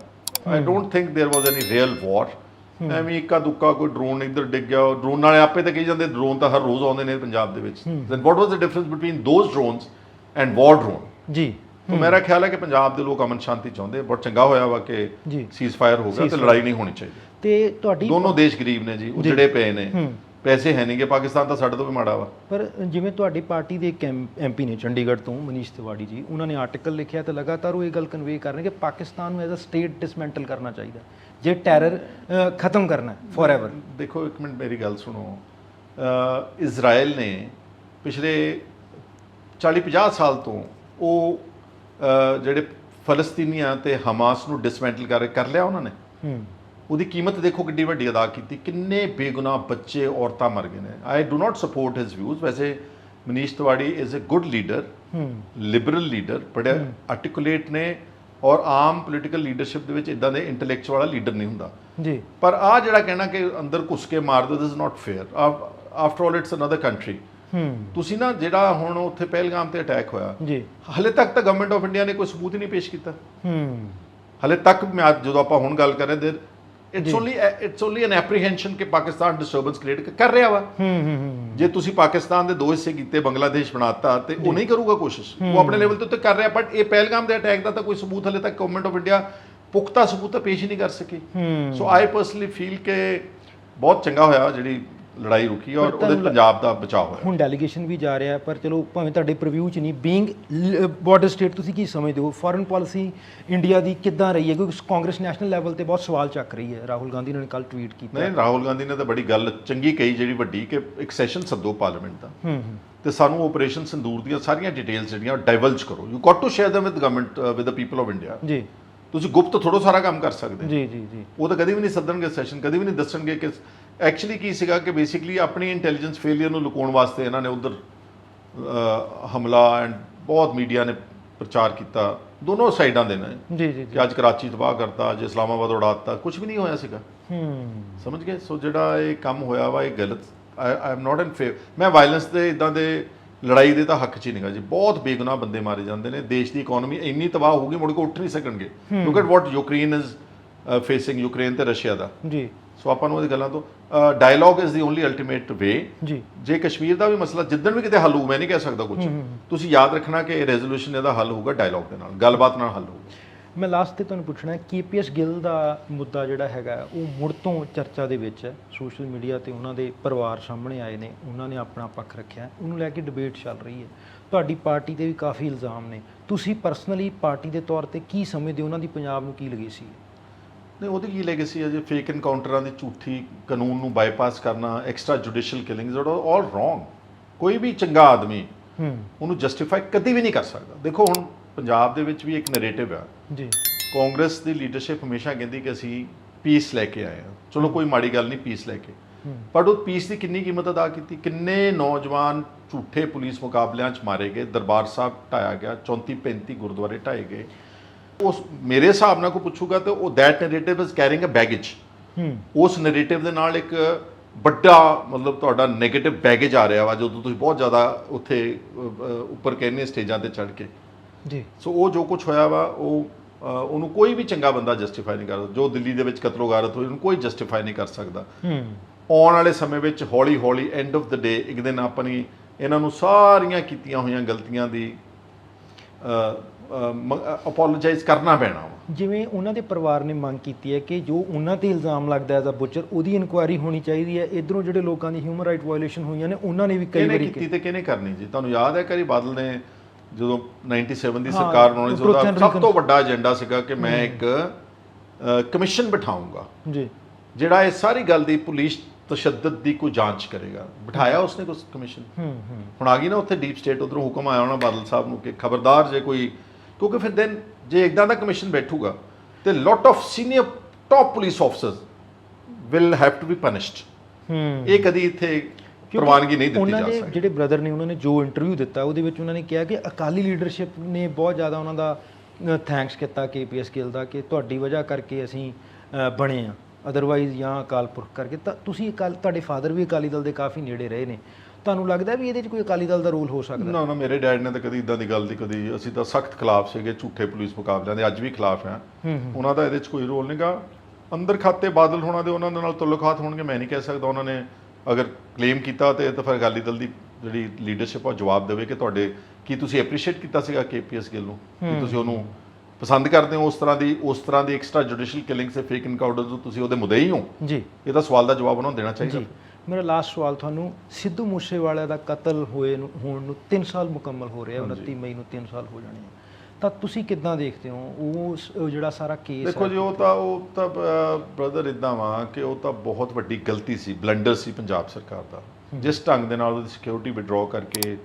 I don't think there was any real war ਐਵੇਂ ਇੱਕਾ ਦੁੱਕਾ ਕੋਈ ਡਰੋਨ ਇੱਧਰ ਡਿੱਗ ਗਿਆ ਡਰੋਨ ਵਾਲੇ ਆਪੇ ਤਾਂ ਕਹੀ ਜਾਂਦੇ ਡਰੋਨ ਤਾਂ ਹਰ ਰੋਜ਼ ਆਉਂਦੇ ਨੇ ਪੰਜਾਬ ਦੇ ਵਿੱਚ then what was the difference between those drones and war drone ਜੀ ਤਾਂ ਮੇਰਾ ਖਿਆਲ ਹੈ ਕਿ ਪੰਜਾਬ ਦੇ ਲੋਕ ਅਮਨ ਸ਼ਾਂਤੀ ਚਾਹੁੰਦੇ ਬਹੁਤ ਚੰਗਾ ਹੋਇਆ ਵਾ ਕਿ। ਸੀਜ਼ਫਾਇਰ ਹੋ ਗਿਆ ਤੇ ਲੜਾਈ ਨਹੀਂ ਹੋਣੀ ਚਾਹੀਦੀ। ਤੇ ਤੁਹਾਡੀ ਦੋਨੋਂ ਦੇਸ਼ ਗਰੀਬ ਨੇ ਜੀ ਉਜੜੇ ਪਏ ਨੇ। ਪੈਸੇ ਹੈ ਨਹੀਂਗੇ ਪਾਕਿਸਤਾਨ ਤਾਂ ਸਾਡੇ ਤੋਂ ਵੀ ਮਾੜਾ ਵਾ। ਪਰ ਜਿਵੇਂ ਤੁਹਾਡੀ ਪਾਰਟੀ ਦੇ ਐਮਪੀ ਨੇ ਚੰਡੀਗੜ੍ਹ ਤੋਂ ਮਨੀਸ਼ ਤਿਵਾੜੀ ਜੀ ਉਹਨਾਂ ਨੇ ਆਰਟੀਕਲ ਲਿਖਿਆ ਤੇ ਲਗਾਤਾਰ ਉਹ ਇਹ ਗੱਲ ਕਨਵੇ ਕਰ ਰਹੇ ਕਿ ਪਾਕਿਸਤਾਨ ਨੂੰ ਐਜ਼ ਅ ਸਟੇਟ ਡਿਸਮੈਂਟਲ ਕਰਨਾ ਚਾਹੀਦਾ। ਜੇ ਟੈਰਰ ਖਤਮ ਕਰਨਾ ਫੋਰਐਵਰ ਦੇਖੋ ਇੱਕ ਮਿੰਟ ਮੇਰੀ ਗੱਲ ਸੁਣੋ। ਇਜ਼ਰਾਈਲ ਨੇ ਪਿਛਲੇ 40-50 ਸਾਲ ਤੋਂ ਉਹ ਜਿਹੜੇ ਫਲਸਤੀਨੀਆਂ ਤੇ ਹਮਾਸ ਨੂੰ ਡਿਸਮੈਂਟਲ ਕਰ ਕਰ ਲਿਆ ਉਹਨਾਂ ਨੇ। ਹੂੰ। ਉਹਦੀ ਕੀਮਤ ਦੇਖੋ ਕਿੰਨੀ ਵੱਡੀ ਅਦਾ ਕੀਤੀ। ਕਿੰਨੇ ਬੇਗੁਨਾਹ ਬੱਚੇ ਔਰਤਾਂ ਮਰ ਗਏ ਨੇ। I do not support his views ਵੈਸੇ Manish Tiwari is a good leader ਹੂੰ। ਲਿਬਰਲ ਲੀਡਰ ਬੜੇ ਆਰਟੀਕੂਲੇਟ ਨੇ ਔਰ ਆਮ ਪੋਲੀਟੀਕਲ ਲੀਡਰਸ਼ਿਪ ਦੇ ਵਿੱਚ ਇਦਾਂ ਦੇ ਇੰਟੈਲੈਕਚੁਅਲ ਵਾਲਾ ਲੀਡਰ ਨਹੀਂ ਹੁੰਦਾ। ਜੀ। ਪਰ ਆ ਜਿਹੜਾ ਕਹਿਣਾ ਕਿ ਅੰਦਰ ਘੁਸ ਕੇ ਮਾਰ ਦਿਓ this is not fair after all it's another country ਤੁਸੀਂ ਨਾ ਜਿਹੜਾ ਹੁਣ ਉੱਥੇ ਪਹਿਲਗਾਮ ਤੇ ਅਟੈਕ ਹੋਇਆ ਜੀ। ਹਲੇ ਤੱਕ ਤਾਂ ਗਵਰਨਮੈਂਟ ਆਫ ਇੰਡੀਆ ਨੇ ਕੋਈ ਸਬੂਤ ਹੀ ਨਹੀਂ ਪੇਸ਼ ਕੀਤਾ। ਹੂੰ। ਹਲੇ ਤੱਕ ਮੈਂ ਅੱਜ ਜਦੋਂ ਆਪਾਂ ਹੁਣ ਗੱਲ ਕਰ ਰਹੇ it's only it's only an apprehension ਕਿ ਪਾਕਿਸਤਾਨ ਡਿਸਟਰਬੈਂਸ ਕ੍ਰੀਏਟ ਕਰ ਰਿਹਾ ਵਾ। ਹੂੰ ਹੂੰ ਜੇ ਤੁਸੀਂ ਪਾਕਿਸਤਾਨ ਦੇ ਦੋ ਹਿੱਸੇ ਕੀਤੇ ਬੰਗਲਾਦੇਸ਼ ਬਣਾਤਾ ਤੇ ਉਹ ਨਹੀਂ ਕਰੂਗਾ ਕੋਸ਼ਿਸ਼। ਉਹ ਆਪਣੇ ਲੈਵਲ ਤੇ ਉੱਤੇ ਕਰ ਰਿਹਾ ਬਟ ਇਹ ਪਹਿਲਗਾਮ ਦੇ ਅਟੈਕ ਦਾ ਤਾਂ ਕੋਈ ਸਬੂਤ ਹਲੇ ਤੱਕ ਗਵਰਨਮੈਂਟ ਆਫ ਇੰਡੀਆ ਪੁਖਤਾ ਸਬੂਤ ਤਾਂ ਪੇਸ਼ ਹੀ ਨਹੀਂ ਕਰ ਸਕੀ। ਹੂੰ। ਸੋ ਆਈ ਪਰਸਨਲੀ ਫੀਲ ਕਿ ਬਹੁਤ ਚੰਗਾ ਹੋਇਆ ਜਿਹੜੀ ਲੜਾਈ ਰੁਕੀ ਔਰ ਉਹਦੇ ਪੰਜਾਬ ਦਾ ਬਚਾਅ ਹੋਇਆ। ਹੁਣ ਡੈਲੀਗੇਸ਼ਨ ਵੀ ਜਾ ਰਿਹਾ ਪਰ ਚਲੋ ਭਾਵੇਂ ਤੁਹਾਡੇ ਪ੍ਰੀਵਿਊ ਚ ਨਹੀਂ ਬੀਇੰਗ ਬਾਰਡਰ ਸਟੇਟ ਤੁਸੀਂ ਕੀ ਸਮਝਦੇ ਹੋ? ਫੋਰਨ ਪਾਲਿਸੀ ਇੰਡੀਆ ਦੀ ਕਿੱਦਾਂ ਰਹੀ ਹੈ? ਕਿਉਂਕਿ ਕਾਂਗਰਸ ਨੈਸ਼ਨਲ ਲੈਵਲ ਤੇ ਬਹੁਤ ਸਵਾਲ ਚੱਕ ਰਹੀ ਹੈ। ਰਾਹੁਲ ਗਾਂਧੀ ਨੇ ਕੱਲ ਟਵੀਟ ਕੀਤਾ। ਨਹੀਂ ਰਾਹੁਲ ਗਾਂਧੀ ਨੇ ਤਾਂ ਬੜੀ ਗੱਲ ਚੰਗੀ ਕਹੀ ਜਿਹੜੀ ਵੱਡੀ ਕਿ ਇੱਕ ਸੈਸ਼ਨ ਸੱਦੋ ਪਾਰਲੀਮੈਂਟ ਦਾ। ਤੇ ਸਾਨੂੰ ਆਪਰੇਸ਼ਨ ਸੰਦੂਰ ਦੀਆਂ ਸਾਰੀਆਂ ਡਿਟੇਲਸ ਜਿਹੜੀਆਂ ਡਾਈਵਲਜ ਕਰੋ। You got to share them with government with the people of India ਜੀ। ਤੁਸੀਂ ਗੁਪਤ ਥੋੜੋ ਸਾਰਾ ਕੰਮ ਕਰ ਸਕਦੇ ਜੀ ਜੀ ਜੀ। ਉਹ ਤਾਂ ਕਦੇ ਵੀ ਨਹੀਂ ਸੱਦਣਗੇ ਸੈਸ਼ਨ ਕਦੇ ਵੀ ਨਹੀਂ ਦੱਸਣਗੇ ਕਿ ਐਕਚੁਅਲੀ ਕੀ ਸੀਗਾ ਕਿ ਬੇਸਿਕਲੀ ਆਪਣੀ ਇੰਟੈਲੀਜੈਂਸ ਫੇਲਿਅਰ ਨੂੰ ਲੁਕਾਉਣ ਵਾਸਤੇ ਇਹਨਾਂ ਨੇ ਉਧਰ ਹਮਲਾ ਐਂਡ ਬਹੁਤ ਮੀਡੀਆ ਨੇ ਪ੍ਰਚਾਰ ਕੀਤਾ। ਦੋਨੋਂ ਸਾਈਡਾਂ ਦੇ ਨੇ। ਜੀ ਜੀ ਜੀ। ਕਿ ਅੱਜ ਕਰਾਚੀ ਤਬਾਹ ਕਰਤਾ ਅੱਜ ਇਸਲਾਮਾਬਾਦ ਉਡਾਤਾ ਕੁਝ ਵੀ ਨਹੀਂ ਹੋਇਆ ਸੀਗਾ। ਹੂੰ। ਸਮਝ ਗਏ? ਸੋ ਜਿਹੜਾ ਇਹ ਕੰਮ ਹੋਇਆ ਵਾ ਇਹ ਗਲਤ ਆਈ ਐਮ ਨਾਟ ਇਨ ਫੇਵ ਮੈਂ ਵਾਇਲੈਂਸ ਦੇ ਇਦਾਂ ਦੇ ਲੜਾਈ ਦੇ ਤਾਂ ਹੱਕ 'ਚ ਹੀ ਨਹੀਂਗਾ ਜੀ। ਬਹੁਤ ਬੇਗੁਨਾਹ ਬੰਦੇ ਮਾਰੇ ਜਾਂਦੇ ਨੇ। ਦੇਸ਼ ਦੀ ਇਕਨੋਮੀ ਇੰਨੀ ਤਬਾਹ ਹੋ ਗਈ ਮੁੜ ਕੇ ਉੱਠ ਨਹੀਂ ਸਕਣਗੇ। Look at what Ukraine is facing Ukraine ਤੇ ਰਸ਼ੀਆ ਦਾ। ਜੀ। ਸੋ ਆਪਾਂ ਨੂੰ ਇਹ ਗੱਲਾਂ ਤੋਂ dialogue is the only ultimate way ਜੀ। ਜੇ ਕਸ਼ਮੀਰ ਦਾ ਵੀ ਮਸਲਾ ਜਿੱਦਣ ਵੀ ਕਿਤੇ ਹੱਲ ਹੋਊ ਮੈਂ ਨਹੀਂ ਕਹਿ ਸਕਦਾ ਕੁਝ ਤੁਸੀਂ ਯਾਦ ਰੱਖਣਾ ਕਿ ਇਹ ਰੈਜ਼ੋਲੂਸ਼ਨ ਇਹਦਾ ਹੱਲ ਹੋਊਗਾ ਡਾਇਲੌਗ ਦੇ ਨਾਲ ਗੱਲਬਾਤ ਨਾਲ ਹੱਲ ਹੋਊਗਾ। ਮੈਂ ਲਾਸਟ ਤੇ ਤੁਹਾਨੂੰ ਪੁੱਛਣਾ ਕੇਪੀਐਸ ਗਿੱਲ ਦਾ ਮੁੱਦਾ ਜਿਹੜਾ ਹੈਗਾ ਉਹ ਮੁੜ ਤੋਂ ਚਰਚਾ ਦੇ ਵਿੱਚ ਹੈ। ਸੋਸ਼ਲ ਮੀਡੀਆ ਤੇ ਉਹਨਾਂ ਦੇ ਪਰਿਵਾਰ ਸਾਹਮਣੇ ਆਏ ਨੇ ਉਹਨਾਂ ਨੇ ਆਪਣਾ ਪੱਖ ਰੱਖਿਆ ਉਹਨੂੰ ਲੈ ਕੇ ਡਿਬੇਟ ਚੱਲ ਰਹੀ ਹੈ। ਤੁਹਾਡੀ ਪਾਰਟੀ ਤੇ ਵੀ ਕਾਫੀ ਇਲਜ਼ਾਮ ਨੇ। ਤੁਸੀਂ ਪਰਸਨਲੀ ਪਾਰਟੀ ਦੇ ਤੌਰ ਤੇ ਕੀ ਸਮਝਦੇ ਹੋ? ਉਹਨਾਂ ਦੀ ਪੰਜਾਬ ਨੂੰ ਕੀ ਲੱਗੀ ਸੀ? ਨਹੀਂ ਉਹਦੀ ਕੀ ਲੈਗੇਸੀ ਹੈ ਜੇ ਫੇਕ ਐਨਕਾਊਂਟਰਾਂ ਦੀ ਝੂਠੀ ਕਾਨੂੰਨ ਨੂੰ ਬਾਈਪਾਸ ਕਰਨਾ extra judicial killings are all wrong ਕੋਈ ਵੀ ਚੰਗਾ ਆਦਮੀ ਹੂੰ। ਉਹਨੂੰ ਜਸਟੀਫਾਈ ਕਦੀ ਵੀ ਨਹੀਂ ਕਰ ਸਕਦਾ। ਦੇਖੋ ਹੁਣ ਪੰਜਾਬ ਦੇ ਵਿੱਚ ਵੀ ਇੱਕ ਨੈਰੇਟਿਵ ਆ। ਜੀ। ਕਾਂਗਰਸ ਦੀ ਲੀਡਰਸ਼ਿਪ ਹਮੇਸ਼ਾ ਕਹਿੰਦੀ ਕਿ ਅਸੀਂ ਪੀਸ ਲੈ ਕੇ ਆਏ ਹਾਂ। ਚਲੋ ਕੋਈ ਮਾੜੀ ਗੱਲ ਨਹੀਂ ਪੀਸ ਲੈ ਕੇ। ਪਰ ਉਹ ਪੀਸ ਦੀ ਕਿੰਨੀ ਕੀਮਤ ਅਦਾ ਕੀਤੀ? ਕਿੰਨੇ ਨੌਜਵਾਨ ਝੂਠੇ ਪੁਲਿਸ ਮੁਕਾਬਲਿਆਂ 'ਚ ਮਾਰੇ ਗਏ? ਦਰਬਾਰ ਸਾਹਿਬ ਢਾਇਆ ਗਿਆ 34 35 ਗੁਰਦੁਆਰੇ ਢਾਏ ਗਏ। ਉਸ ਮੇਰੇ ਹਿਸਾਬ ਨਾਲ ਕੋਈ ਪੁੱਛੂਗਾ ਤੇ ਉਹ that narrative is carrying a baggage ਹੂੰ। ਉਸ ਨੈਰੇਟਿਵ ਦੇ ਨਾਲ ਇੱਕ ਵੱਡਾ ਮਤਲਬ ਤੁਹਾਡਾ 네ਗੇਟਿਵ ਬੈਗੇਜ ਆ ਰਿਹਾ ਵਾ ਜਦੋਂ ਤੁਸੀਂ ਬਹੁਤ ਜ਼ਿਆਦਾ ਉੱਥੇ ਉੱਪਰ ਕਹਿੰਦੇ ਸਟੇਜਾਂ ਤੇ ਚੜ੍ਹ ਕੇ। ਜੀ। ਸੋ ਉਹ ਜੋ ਕੁਝ ਹੋਇਆ ਵਾ ਉਹ ਉਹਨੂੰ ਕੋਈ ਵੀ ਚੰਗਾ ਬੰਦਾ ਜਸਟੀਫਾਈ ਨਹੀਂ ਕਰਦਾ ਜੋ ਦਿੱਲੀ ਦੇ ਵਿੱਚ ਕਤਲੋਗਾਰਤ ਹੋਈ ਉਹਨੂੰ ਕੋਈ ਜਸਟੀਫਾਈ ਨਹੀਂ ਕਰ ਸਕਦਾ। ਹੂੰ। ਆਉਣ ਵਾਲੇ ਸਮੇਂ ਵਿੱਚ ਹੌਲੀ ਹੌਲੀ ਐਂਡ ਆਫ ਦ ਡੇ ਇੱਕ ਦਿਨ ਆਪਣੀ ਇਹਨਾਂ ਨੂੰ ਸਾਰੀਆਂ ਕੀਤੀਆਂ ਹੋਈਆਂ ਗਲਤੀਆਂ ਦੀ ਅਪੋਲੋਜਾਈਜ਼ ਕਰਨਾ ਪੈਣਾ ਜਿਵੇਂ ਉਹਨਾਂ ਦੇ ਪਰਿਵਾਰ ਨੇ ਮੰਗ ਕੀਤੀ ਹੈ ਕਿ ਜੋ ਉਹਨਾਂ ਤੇ ਇਲਜ਼ਾਮ ਲੱਗਦਾ ਐਜ਼ ਅ ਬੁੱਚਰ ਉਹਦੀ ਇਨਕੁਆਇਰੀ ਹੋਣੀ ਚਾਹੀਦੀ ਹੈ। ਇਧਰੋਂ ਜਿਹੜੇ ਲੋਕਾਂ ਦੀ ਹਿਊਮਨ ਰਾਈਟ ਵਾਇਓਲੇਸ਼ਨ ਹੋਈਆਂ ਨੇ ਉਹਨਾਂ ਨੇ ਵੀ ਕਈ ਵਾਰੀ ਕੀਤੀ ਤੇ ਕਿਹਨੇ ਕਰਨੀ ਜੀ? ਤੁਹਾਨੂੰ ਯਾਦ ਹੈ ਕਰੀ ਬਾਦਲ ਨੇ ਜਦੋਂ 97 ਦੀ ਸਰਕਾਰ ਬਣਾਉਣੀ ਸੀ ਉਹਦਾ ਸਭ ਤੋਂ ਵੱਡਾ ਏਜੰਡਾ ਸੀਗਾ ਕਿ ਮੈਂ ਇੱਕ ਕਮਿਸ਼ਨ ਬਿਠਾਉਂਗਾ ਜੀ। ਜਿਹੜਾ ਇਹ ਸਾਰੀ ਗੱਲ ਦੀ ਪੁਲਿਸ ਤਸ਼ੱਦਦ ਦੀ ਕੋਈ ਜਾਂਚ ਕਰੇਗਾ। ਬਿਠਾਇਆ ਉਸਨੇ ਕੋਈ ਕਮਿਸ਼ਨ ਹੁਣ ਆ ਗਈ ਨਾ ਉੱਥੇ ਡੀਪ ਸਟੇਟ ਉਧਰੋਂ ਹੁਕਮ ਆਇਆ ਹੋਣਾ ਬਾਦਲ ਸਾਹਿਬ ਨੂੰ ਕਿ ਖਬਰਦਾਰ ਜੇ ਕੋਈ ਕਿਉਂਕਿ ਫਿਰ ਦੈਨ ਜੇ ਇਦਾਂ ਦਾ ਕਮਿਸ਼ਨ ਬੈਠੂਗਾ ਤੇ lot of senior top police officers will have to be punished ਹੂੰ। ਇਹ ਕਦੀ ਇੱਥੇ ਪ੍ਰਵਾਨਗੀ ਨਹੀਂ ਦਿੱਤੀ ਉਹਨਾਂ ਜਾ ਦੇ ਸਕਦੀ। ਜਿਹੜੇ ਬ੍ਰਦਰ ਨੇ ਉਹਨਾਂ ਨੇ ਜੋ ਇੰਟਰਵਿਊ ਦਿੱਤਾ ਉਹਦੇ ਵਿੱਚ ਉਹਨਾਂ ਨੇ ਕਿਹਾ ਕਿ ਅਕਾਲੀ ਲੀਡਰਸ਼ਿਪ ਨੇ ਬਹੁਤ ਜ਼ਿਆਦਾ ਉਹਨਾਂ ਦਾ ਥੈਂਕਸ ਕੀਤਾ ਕੇਪੀਐਸ ਗਿੱਲ ਦਾ ਕਿ ਤੁਹਾਡੀ ਵਜ੍ਹਾ ਕਰਕੇ ਅਸੀਂ ਬਣੇ ਆ ਅਦਰਵਾਈਜ਼ ਜਾਂ ਅਕਾਲ ਪੁਰਖ ਕਰਕੇ ਤਾਂ ਤੁਸੀਂ ਅਕਾਲ ਤੁਹਾਡੇ ਫਾਦਰ ਵੀ ਅਕਾਲੀ ਦਲ ਦੇ ਕਾਫੀ ਨੇੜੇ ਰਹੇ ਨੇ। ਤੁਹਾਨੂੰ ਲੱਗਦਾ ਵੀ ਇਹਦੇ 'ਚ ਕੋਈ ਅਕਾਲੀ ਦਲ ਦਾ ਰੋਲ ਹੋ ਸਕਦਾ? ਨਾ ਨਾ ਮੇਰੇ ਡੈਡ ਨੇ ਤਾਂ ਕਦੀ ਇਦਾਂ ਦੀ ਗੱਲ ਦੀ ਕਦੀ ਅਸੀਂ ਤਾਂ ਸਖਤ ਖਿਲਾਫ ਸੀਗੇ ਝੂਠੇ ਪੁਲਿਸ ਮੁਕਾਬਲਿਆਂ ਦੇ ਅੱਜ ਵੀ ਖਿਲਾਫ ਆ ਉਹਨਾਂ ਦਾ ਇਹਦੇ 'ਚ ਕੋਈ ਰੋਲ ਨਹੀਂਗਾ ਅੰਦਰ ਖਾਤੇ ਬਾਦਲ ਹੋਣਾ ਦੇ ਉਹਨਾਂ ਦੇ ਨਾਲ ਤਾਲੁਕਾਤ ਹੋਣਗੇ ਮੈਂ ਨਹੀਂ ਕਹਿ ਸਕਦਾ ਉਹਨਾਂ ਨੇ ਅਗਰ ਕਲੇਮ ਕੀਤਾ ਤੇ ਤਾਂ ਫਿਰ ਅਕਾਲੀ ਦਲ ਦੀ ਜਿਹੜੀ ਲੀਡਰਸ਼ਿਪ ਆ ਜਵਾਬ ਦੇਵੇ ਕਿ ਤੁਹਾਡੇ ਕੀ ਤੁਸੀਂ ਐਪਰੀਸ਼ੀਏਟ ਕੀਤਾ ਸੀਗਾ ਕੇਪੀਐਸ ਗਿੱਲ ਨੂੰ? ਕਿ ਤੁਸੀਂ ਉਹਨੂੰ ਪਸੰਦ ਕਰਦੇ ਹੋ ਉਸ ਤਰ੍ਹਾਂ ਦੀ ਉਸ ਤਰ੍ਹਾਂ ਦੀ ਐਕਸਟਰਾ ਜੁਡੀਸ਼ੀਅਲ ਕਿਲਿੰਗ ਸੇ ਫੇਕ ਇਨਕਾਊਂਟਰ ਜੋ ਤੁਸੀਂ ਉਹਦੇ ਮੁਦਈ ਹੋ? ਜੀ। ਇਹਦਾ ਸਵਾਲ ਦਾ ਜਵਾਬ ਉਹਨਾਂ ਨੂੰ ਦੇਣਾ ਚਾਹੀਦਾ। ਜੀ। ਮੇਰਾ ਲਾਸਟ ਸਵਾਲ ਤੁਹਾਨੂੰ ਸਿੱਧੂ ਮੂਸੇਵਾਲੇ ਦਾ ਕਤਲ ਹੋਏ ਨੂੰ ਹੋਣ ਨੂੰ 3 ਸਾਲ ਮੁਕੰਮਲ ਹੋ ਰਹੇ ਆ 29 ਮਈ ਨੂੰ 3 ਸਾਲ ਹੋ ਜਾਣੇ ਆ। ਤਾਂ ਤੁਸੀਂ ਕਿੱਦਾਂ ਦੇਖਦੇ ਹੋ? ਉਹ ਜਿਹੜਾ ਸਾਰਾ ਕੇਸ ਦੇਖੋ ਜੀ ਉਹ ਤਾਂ ਉਹ ਤਾਂ ਬ੍ਰਦਰ ਇਦਾਂ ਵਾ ਕਿ ਉਹ ਤਾਂ ਬਹੁਤ ਵੱਡੀ ਗਲਤੀ ਸੀ ਬਲੰਡਰ ਸੀ ਪੰਜਾਬ ਸਰਕਾਰ ਦਾ। ਜਿਸ ਢੰਗ ਦੇ ਨਾਲ ਉਹਦੀ ਸਿਕਿਉਰਿਟੀ ਵਿਡਰਾਅ ਕਰਕੇ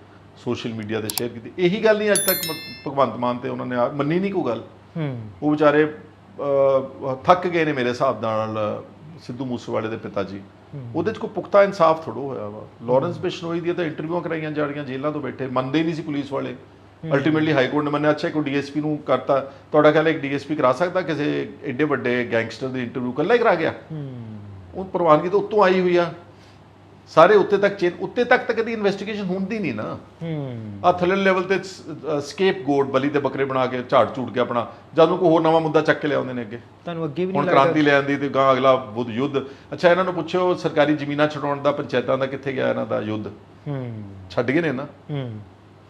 ਸੋਸ਼ਲ ਮੀਡੀਆ ਤੇ ਸ਼ੇਅਰ ਕੀਤੀ। ਇਹੀ ਗੱਲ ਨਹੀਂ ਅੱਜ ਤੱਕ ਭਗਵੰਤ ਮਾਨ ਤੇ ਉਹਨਾਂ ਨੇ ਮੰਨੀ ਨਹੀਂ ਕੋਈ ਗੱਲ। ਉਹ ਵਿਚਾਰੇ ਥੱਕ ਗਏ ਨੇ ਮੇਰੇ ਹਿਸਾਬ ਨਾਲ ਸਿੱਧੂ ਮੂਸੇਵਾਲੇ ਦੇ ਪਿਤਾ ਜੀ। ਉਹਦੇ 'ਚ ਕੋਈ ਪੁਖਤਾ ਇਨਸਾਫ ਥੋੜੋ ਹੋਇਆ ਵਾ। ਲਾਰੈਂਸ ਬਿਸ਼ਨੋਈ ਦੀਆਂ ਤਾਂ ਇੰਟਰਵਿਊਆਂ ਕਰਾਈਆਂ ਜਾ ਰਹੀਆਂ ਜੇਲ੍ਹਾਂ ਤੋਂ ਬੈਠੇ ਮੰਨਦੇ ਨਹੀਂ ਸੀ ਪੁਲਿਸ ਵਾਲੇ। ਅਲਟੀਮੇਟਲੀ ਹਾਈ ਕੋਰਟ ਨੇ ਮੰਨਿਆ ਅੱਛਾ ਕੋਈ ਡੀਐਸਪੀ ਨੂੰ ਕਰਤਾ। ਤੁਹਾਡਾ ਖਿਆਲ ਹੈ ਇੱਕ ਡੀਐਸਪੀ ਕਰਾ ਸਕਦਾ? ਕਿਸੇ ਐਡੇ ਵੱਡੇ ਗੈਂਗਸਟਰ ਦੀ ਇੰਟਰਵਿਊ ਕੱਲਾ ਹੀ ਕਰਾ ਗਿਆ? ਉਹ ਪ੍ਰਵਾਨਗੀ ਤਾਂ ਉੱਤੋਂ ਆਈ ਹੋਈ ਆ। ਸਾਰੇ ਉੱਤੇ ਤੱਕ ਚੇਨ ਉੱਤੇ ਤੱਕ ਤਾਂ ਕਦੀ ਇਨਵੈਸਟੀਗੇਸ਼ਨ ਹੁੰਦੀ ਨਹੀਂ ਨਾ। ਹੂੰ। ਆ ਥੱਲੇ ਲੈਵਲ ਤੇ ਸਕੇਪ ਗੋਡ ਬਲੀ ਦੇ ਬੱਕਰੇ ਬਣਾ ਕੇ ਝਾੜ ਝੂੜ ਕੇ ਆਪਣਾ ਜਦ ਕੋਈ ਹੋਰ ਨਵਾਂ ਮੁੱਦਾ ਚੱਕ ਕੇ ਲਿਆਉਂਦੇ ਨੇ ਅੱਗੇ। ਤੁਹਾਨੂੰ ਅੱਗੇ ਵੀ ਹੁਣ ਨਹੀਂ ਕ੍ਰਾਂਤੀ ਲੱਗਦਾ ਲੈ ਆਂਦੀ ਤੇ ਗਾਂ ਅਗਲਾ ਬੁੱਧ ਯੁੱਧ। ਅੱਛਾ ਇਹਨਾਂ ਨੂੰ ਪੁੱਛੋ ਸਰਕਾਰੀ ਜ਼ਮੀਨਾਂ ਛਡਾਉਣ ਦਾ ਪੰਚਾਇਤਾਂ ਦਾ ਕਿੱਥੇ ਗਿਆ ਇਹਨਾਂ ਦਾ ਯੁੱਧ? ਹੂੰ। ਛੱਡ ਗਏ ਨੇ ਨਾ। ਹੂੰ।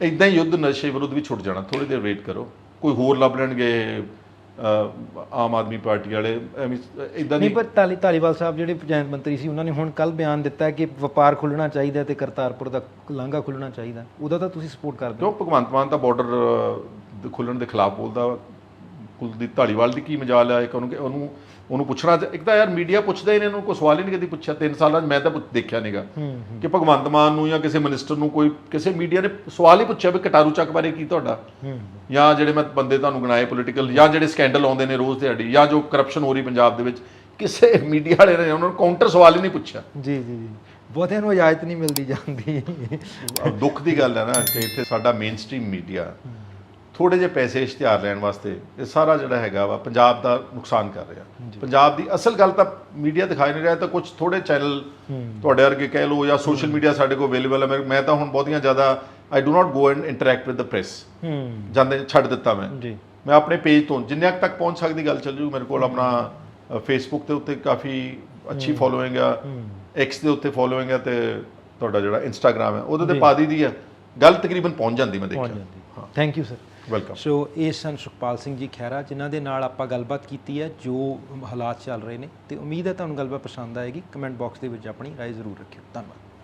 ਇਦਾਂ ਹੀ ਯੁੱਧ ਨਸ਼ੇ ਵਿਰੁੱਧ ਵੀ ਛੁੱਟ ਜਾਣਾ ਥੋੜੀ ਦੇਰ ਵੇਟ ਕਰੋ। ਕੋਈ ਹੋਰ ਲੱਭ ਲੈਣਗੇ ਆਮ ਆਦਮੀ ਪਾਰਟੀ ਵਾਲੇ ਐਵੇਂ ਇਦਾਂ ਨਹੀਂ ਪਰ ਤਾਲੀ ਧਾਲੀਵਾਲ ਸਾਹਿਬ ਜਿਹੜੇ ਪੰਚਾਇਤ ਮੰਤਰੀ ਸੀ ਉਹਨਾਂ ਨੇ ਹੁਣ ਕੱਲ ਬਿਆਨ ਦਿੱਤਾ ਹੈ ਕਿ ਵਪਾਰ ਖੁੱਲਣਾ ਚਾਹੀਦਾ ਤੇ ਕਰਤਾਰਪੁਰ ਦਾ ਲਾਂਘਾ ਖੁੱਲਣਾ ਚਾਹੀਦਾ। ਉਹਦਾ ਤਾਂ ਤੁਸੀਂ ਸਪੋਰਟ ਕਰਦੇ ਹੋ। ਕਿਉਂ? ਭਗਵੰਤ ਮਾਨ ਤਾਂ ਬਾਰਡਰ ਖੁੱਲਣ ਦੇ ਖਿਲਾਫ ਬੋਲਦਾ। ਕੁਲਦੀਪ ਢਾਲੀਵਾਲ ਦੀ ਕੀ ਮਜਾਲ ਆ ਇੱਕ ਉਹਨੂੰ ਉਹਨੂੰ ਉਹਨੂੰ ਪੁੱਛਣਾ ਇੱਕ ਤਾਂ ਯਾਰ ਮੀਡੀਆ ਪੁੱਛਦਾ ਹੀ ਨਹੀਂ ਇਹਨੂੰ ਕੋਈ ਸਵਾਲ ਹੀ ਨਹੀਂ ਕਦੀ ਪੁੱਛਿਆ। ਤਿੰਨ ਸਾਲਾਂ 'ਚ ਮੈਂ ਤਾਂ ਦੇਖਿਆ ਨਹੀਂਗਾ ਕਿ ਭਗਵੰਤ ਮਾਨ ਨੂੰ ਜਾਂ ਕਿਸੇ ਮਿਨਿਸਟਰ ਨੂੰ ਕੋਈ ਕਿਸੇ ਮੀਡੀਆ ਨੇ ਸਵਾਲ ਹੀ ਪੁੱਛਿਆ ਵੀ ਕਟਾਰੂ ਚੱਕ ਬਾਰੇ ਕੀ ਤੁਹਾਡਾ? ਜਾਂ ਜਿਹੜੇ ਮੈਂ ਬੰਦੇ ਤੁਹਾਨੂੰ ਗਣਾਏ ਪੋਲੀਟੀਕਲ ਜਾਂ ਜਿਹੜੇ ਸਕੈਂਡਲ ਆਉਂਦੇ ਨੇ ਰੋਜ਼ ਦਿਹਾੜੀ ਜਾਂ ਜੋ ਕਰਪਸ਼ਨ ਹੋ ਰਹੀ ਪੰਜਾਬ ਦੇ ਵਿੱਚ ਕਿਸੇ ਮੀਡੀਆ ਵਾਲੇ ਨੇ ਉਹਨਾਂ ਨੂੰ ਕਾਊਂਟਰ ਸਵਾਲ ਹੀ ਨਹੀਂ ਪੁੱਛਿਆ। ਜੀ ਜੀ ਜੀ। ਬਹੁਤਿਆਂ ਨੂੰ ਇਜਾਜ਼ਤ ਨਹੀਂ ਮਿਲਦੀ ਜਾਂਦੀ। ਦੁੱਖ ਦੀ ਗੱਲ ਹੈ ਨਾ ਕਿ ਇੱਥੇ ਸਾਡਾ ਮੇਨ ਸਟ੍ਰੀਮ ਮੀਡੀਆ ਥੋੜੇ ਜਿਹੇ ਪੈਸੇ ਇਸ਼ਤਿਹਾਰ ਲੈਣ ਵਾਸਤੇ ਇਹ ਸਾਰਾ ਜਿਹੜਾ ਹੈਗਾ ਵਾ ਪੰਜਾਬ ਦਾ ਨੁਕਸਾਨ ਕਰ ਰਿਹਾ। ਪੰਜਾਬ ਦੀ ਅਸਲ ਗੱਲ ਤਾਂ ਮੀਡੀਆ ਦਿਖਾਈ ਨਹੀਂ ਰਿਹਾ ਤਾਂ ਕੁਝ ਥੋੜੇ ਚੈਨਲ ਤੁਹਾਡੇ ਵਰਗੇ ਕਹਿ ਲਓ ਜਾਂ ਸੋਸ਼ਲ ਮੀਡੀਆ ਸਾਡੇ ਕੋਲ ਅਵੇਲੇਬਲ ਹੈ ਮੈਂ- ਤਾਂ ਹੁਣ ਬਹੁਤੀਆਂ ਜ਼ਿਆਦਾ I do not go and interact with the press ਜਾਂਦੇ ਛੱਡ ਦਿੱਤਾ ਮੈਂ। ਮੈਂ ਆਪਣੇ ਪੇਜ ਤੋਂ ਜਿੰਨੇ ਤੱਕ ਪਹੁੰਚ ਸਕਦੀ ਗੱਲ ਚੱਲ ਜੂ ਮੇਰੇ ਕੋਲ ਆਪਣਾ ਫੇਸਬੁੱਕ ਦੇ ਉੱਤੇ ਕਾਫੀ ਅੱਛੀ ਫੋਲੋਇੰਗ ਆ। ਐਕਸ ਦੇ ਉੱਤੇ ਫੋਲੋਇੰਗ ਆ ਤੇ ਤੁਹਾਡਾ ਜਿਹੜਾ ਇੰਸਟਾਗ੍ਰam ਹੈ ਉਹਦੇ ਤੇ ਪਾ ਦਈਦੀ ਆ। ਗੱਲ ਤਕਰੀਬਨ ਪਹੁੰਚ ਜਾਂਦੀ ਮੈਂ ਦੇਖਿਆ। Thank you sir welcome so ਇਹ ਸਨ ਸੁਖਪਾਲ ਸਿੰਘ ਜੀ ਖਹਿਰਾ, ਜਿਨ੍ਹਾਂ ਦੇ ਨਾਲ ਆਪਾਂ ਗੱਲਬਾਤ ਕੀਤੀ ਹੈ, ਜੋ ਹਾਲਾਤ ਚੱਲ ਰਹੇ ਨੇ। ਤੇ ਉਮੀਦ ਹੈ ਤੁਹਾਨੂੰ ਗੱਲਬਾਤ ਪਸੰਦ ਆਏਗੀ। ਕਮੈਂਟ ਬਾਕਸ ਦੇ ਵਿੱਚ ਆਪਣੀ ਰਾਏ ਜ਼ਰੂਰ ਰੱਖਿਓ। ਧੰਨਵਾਦ।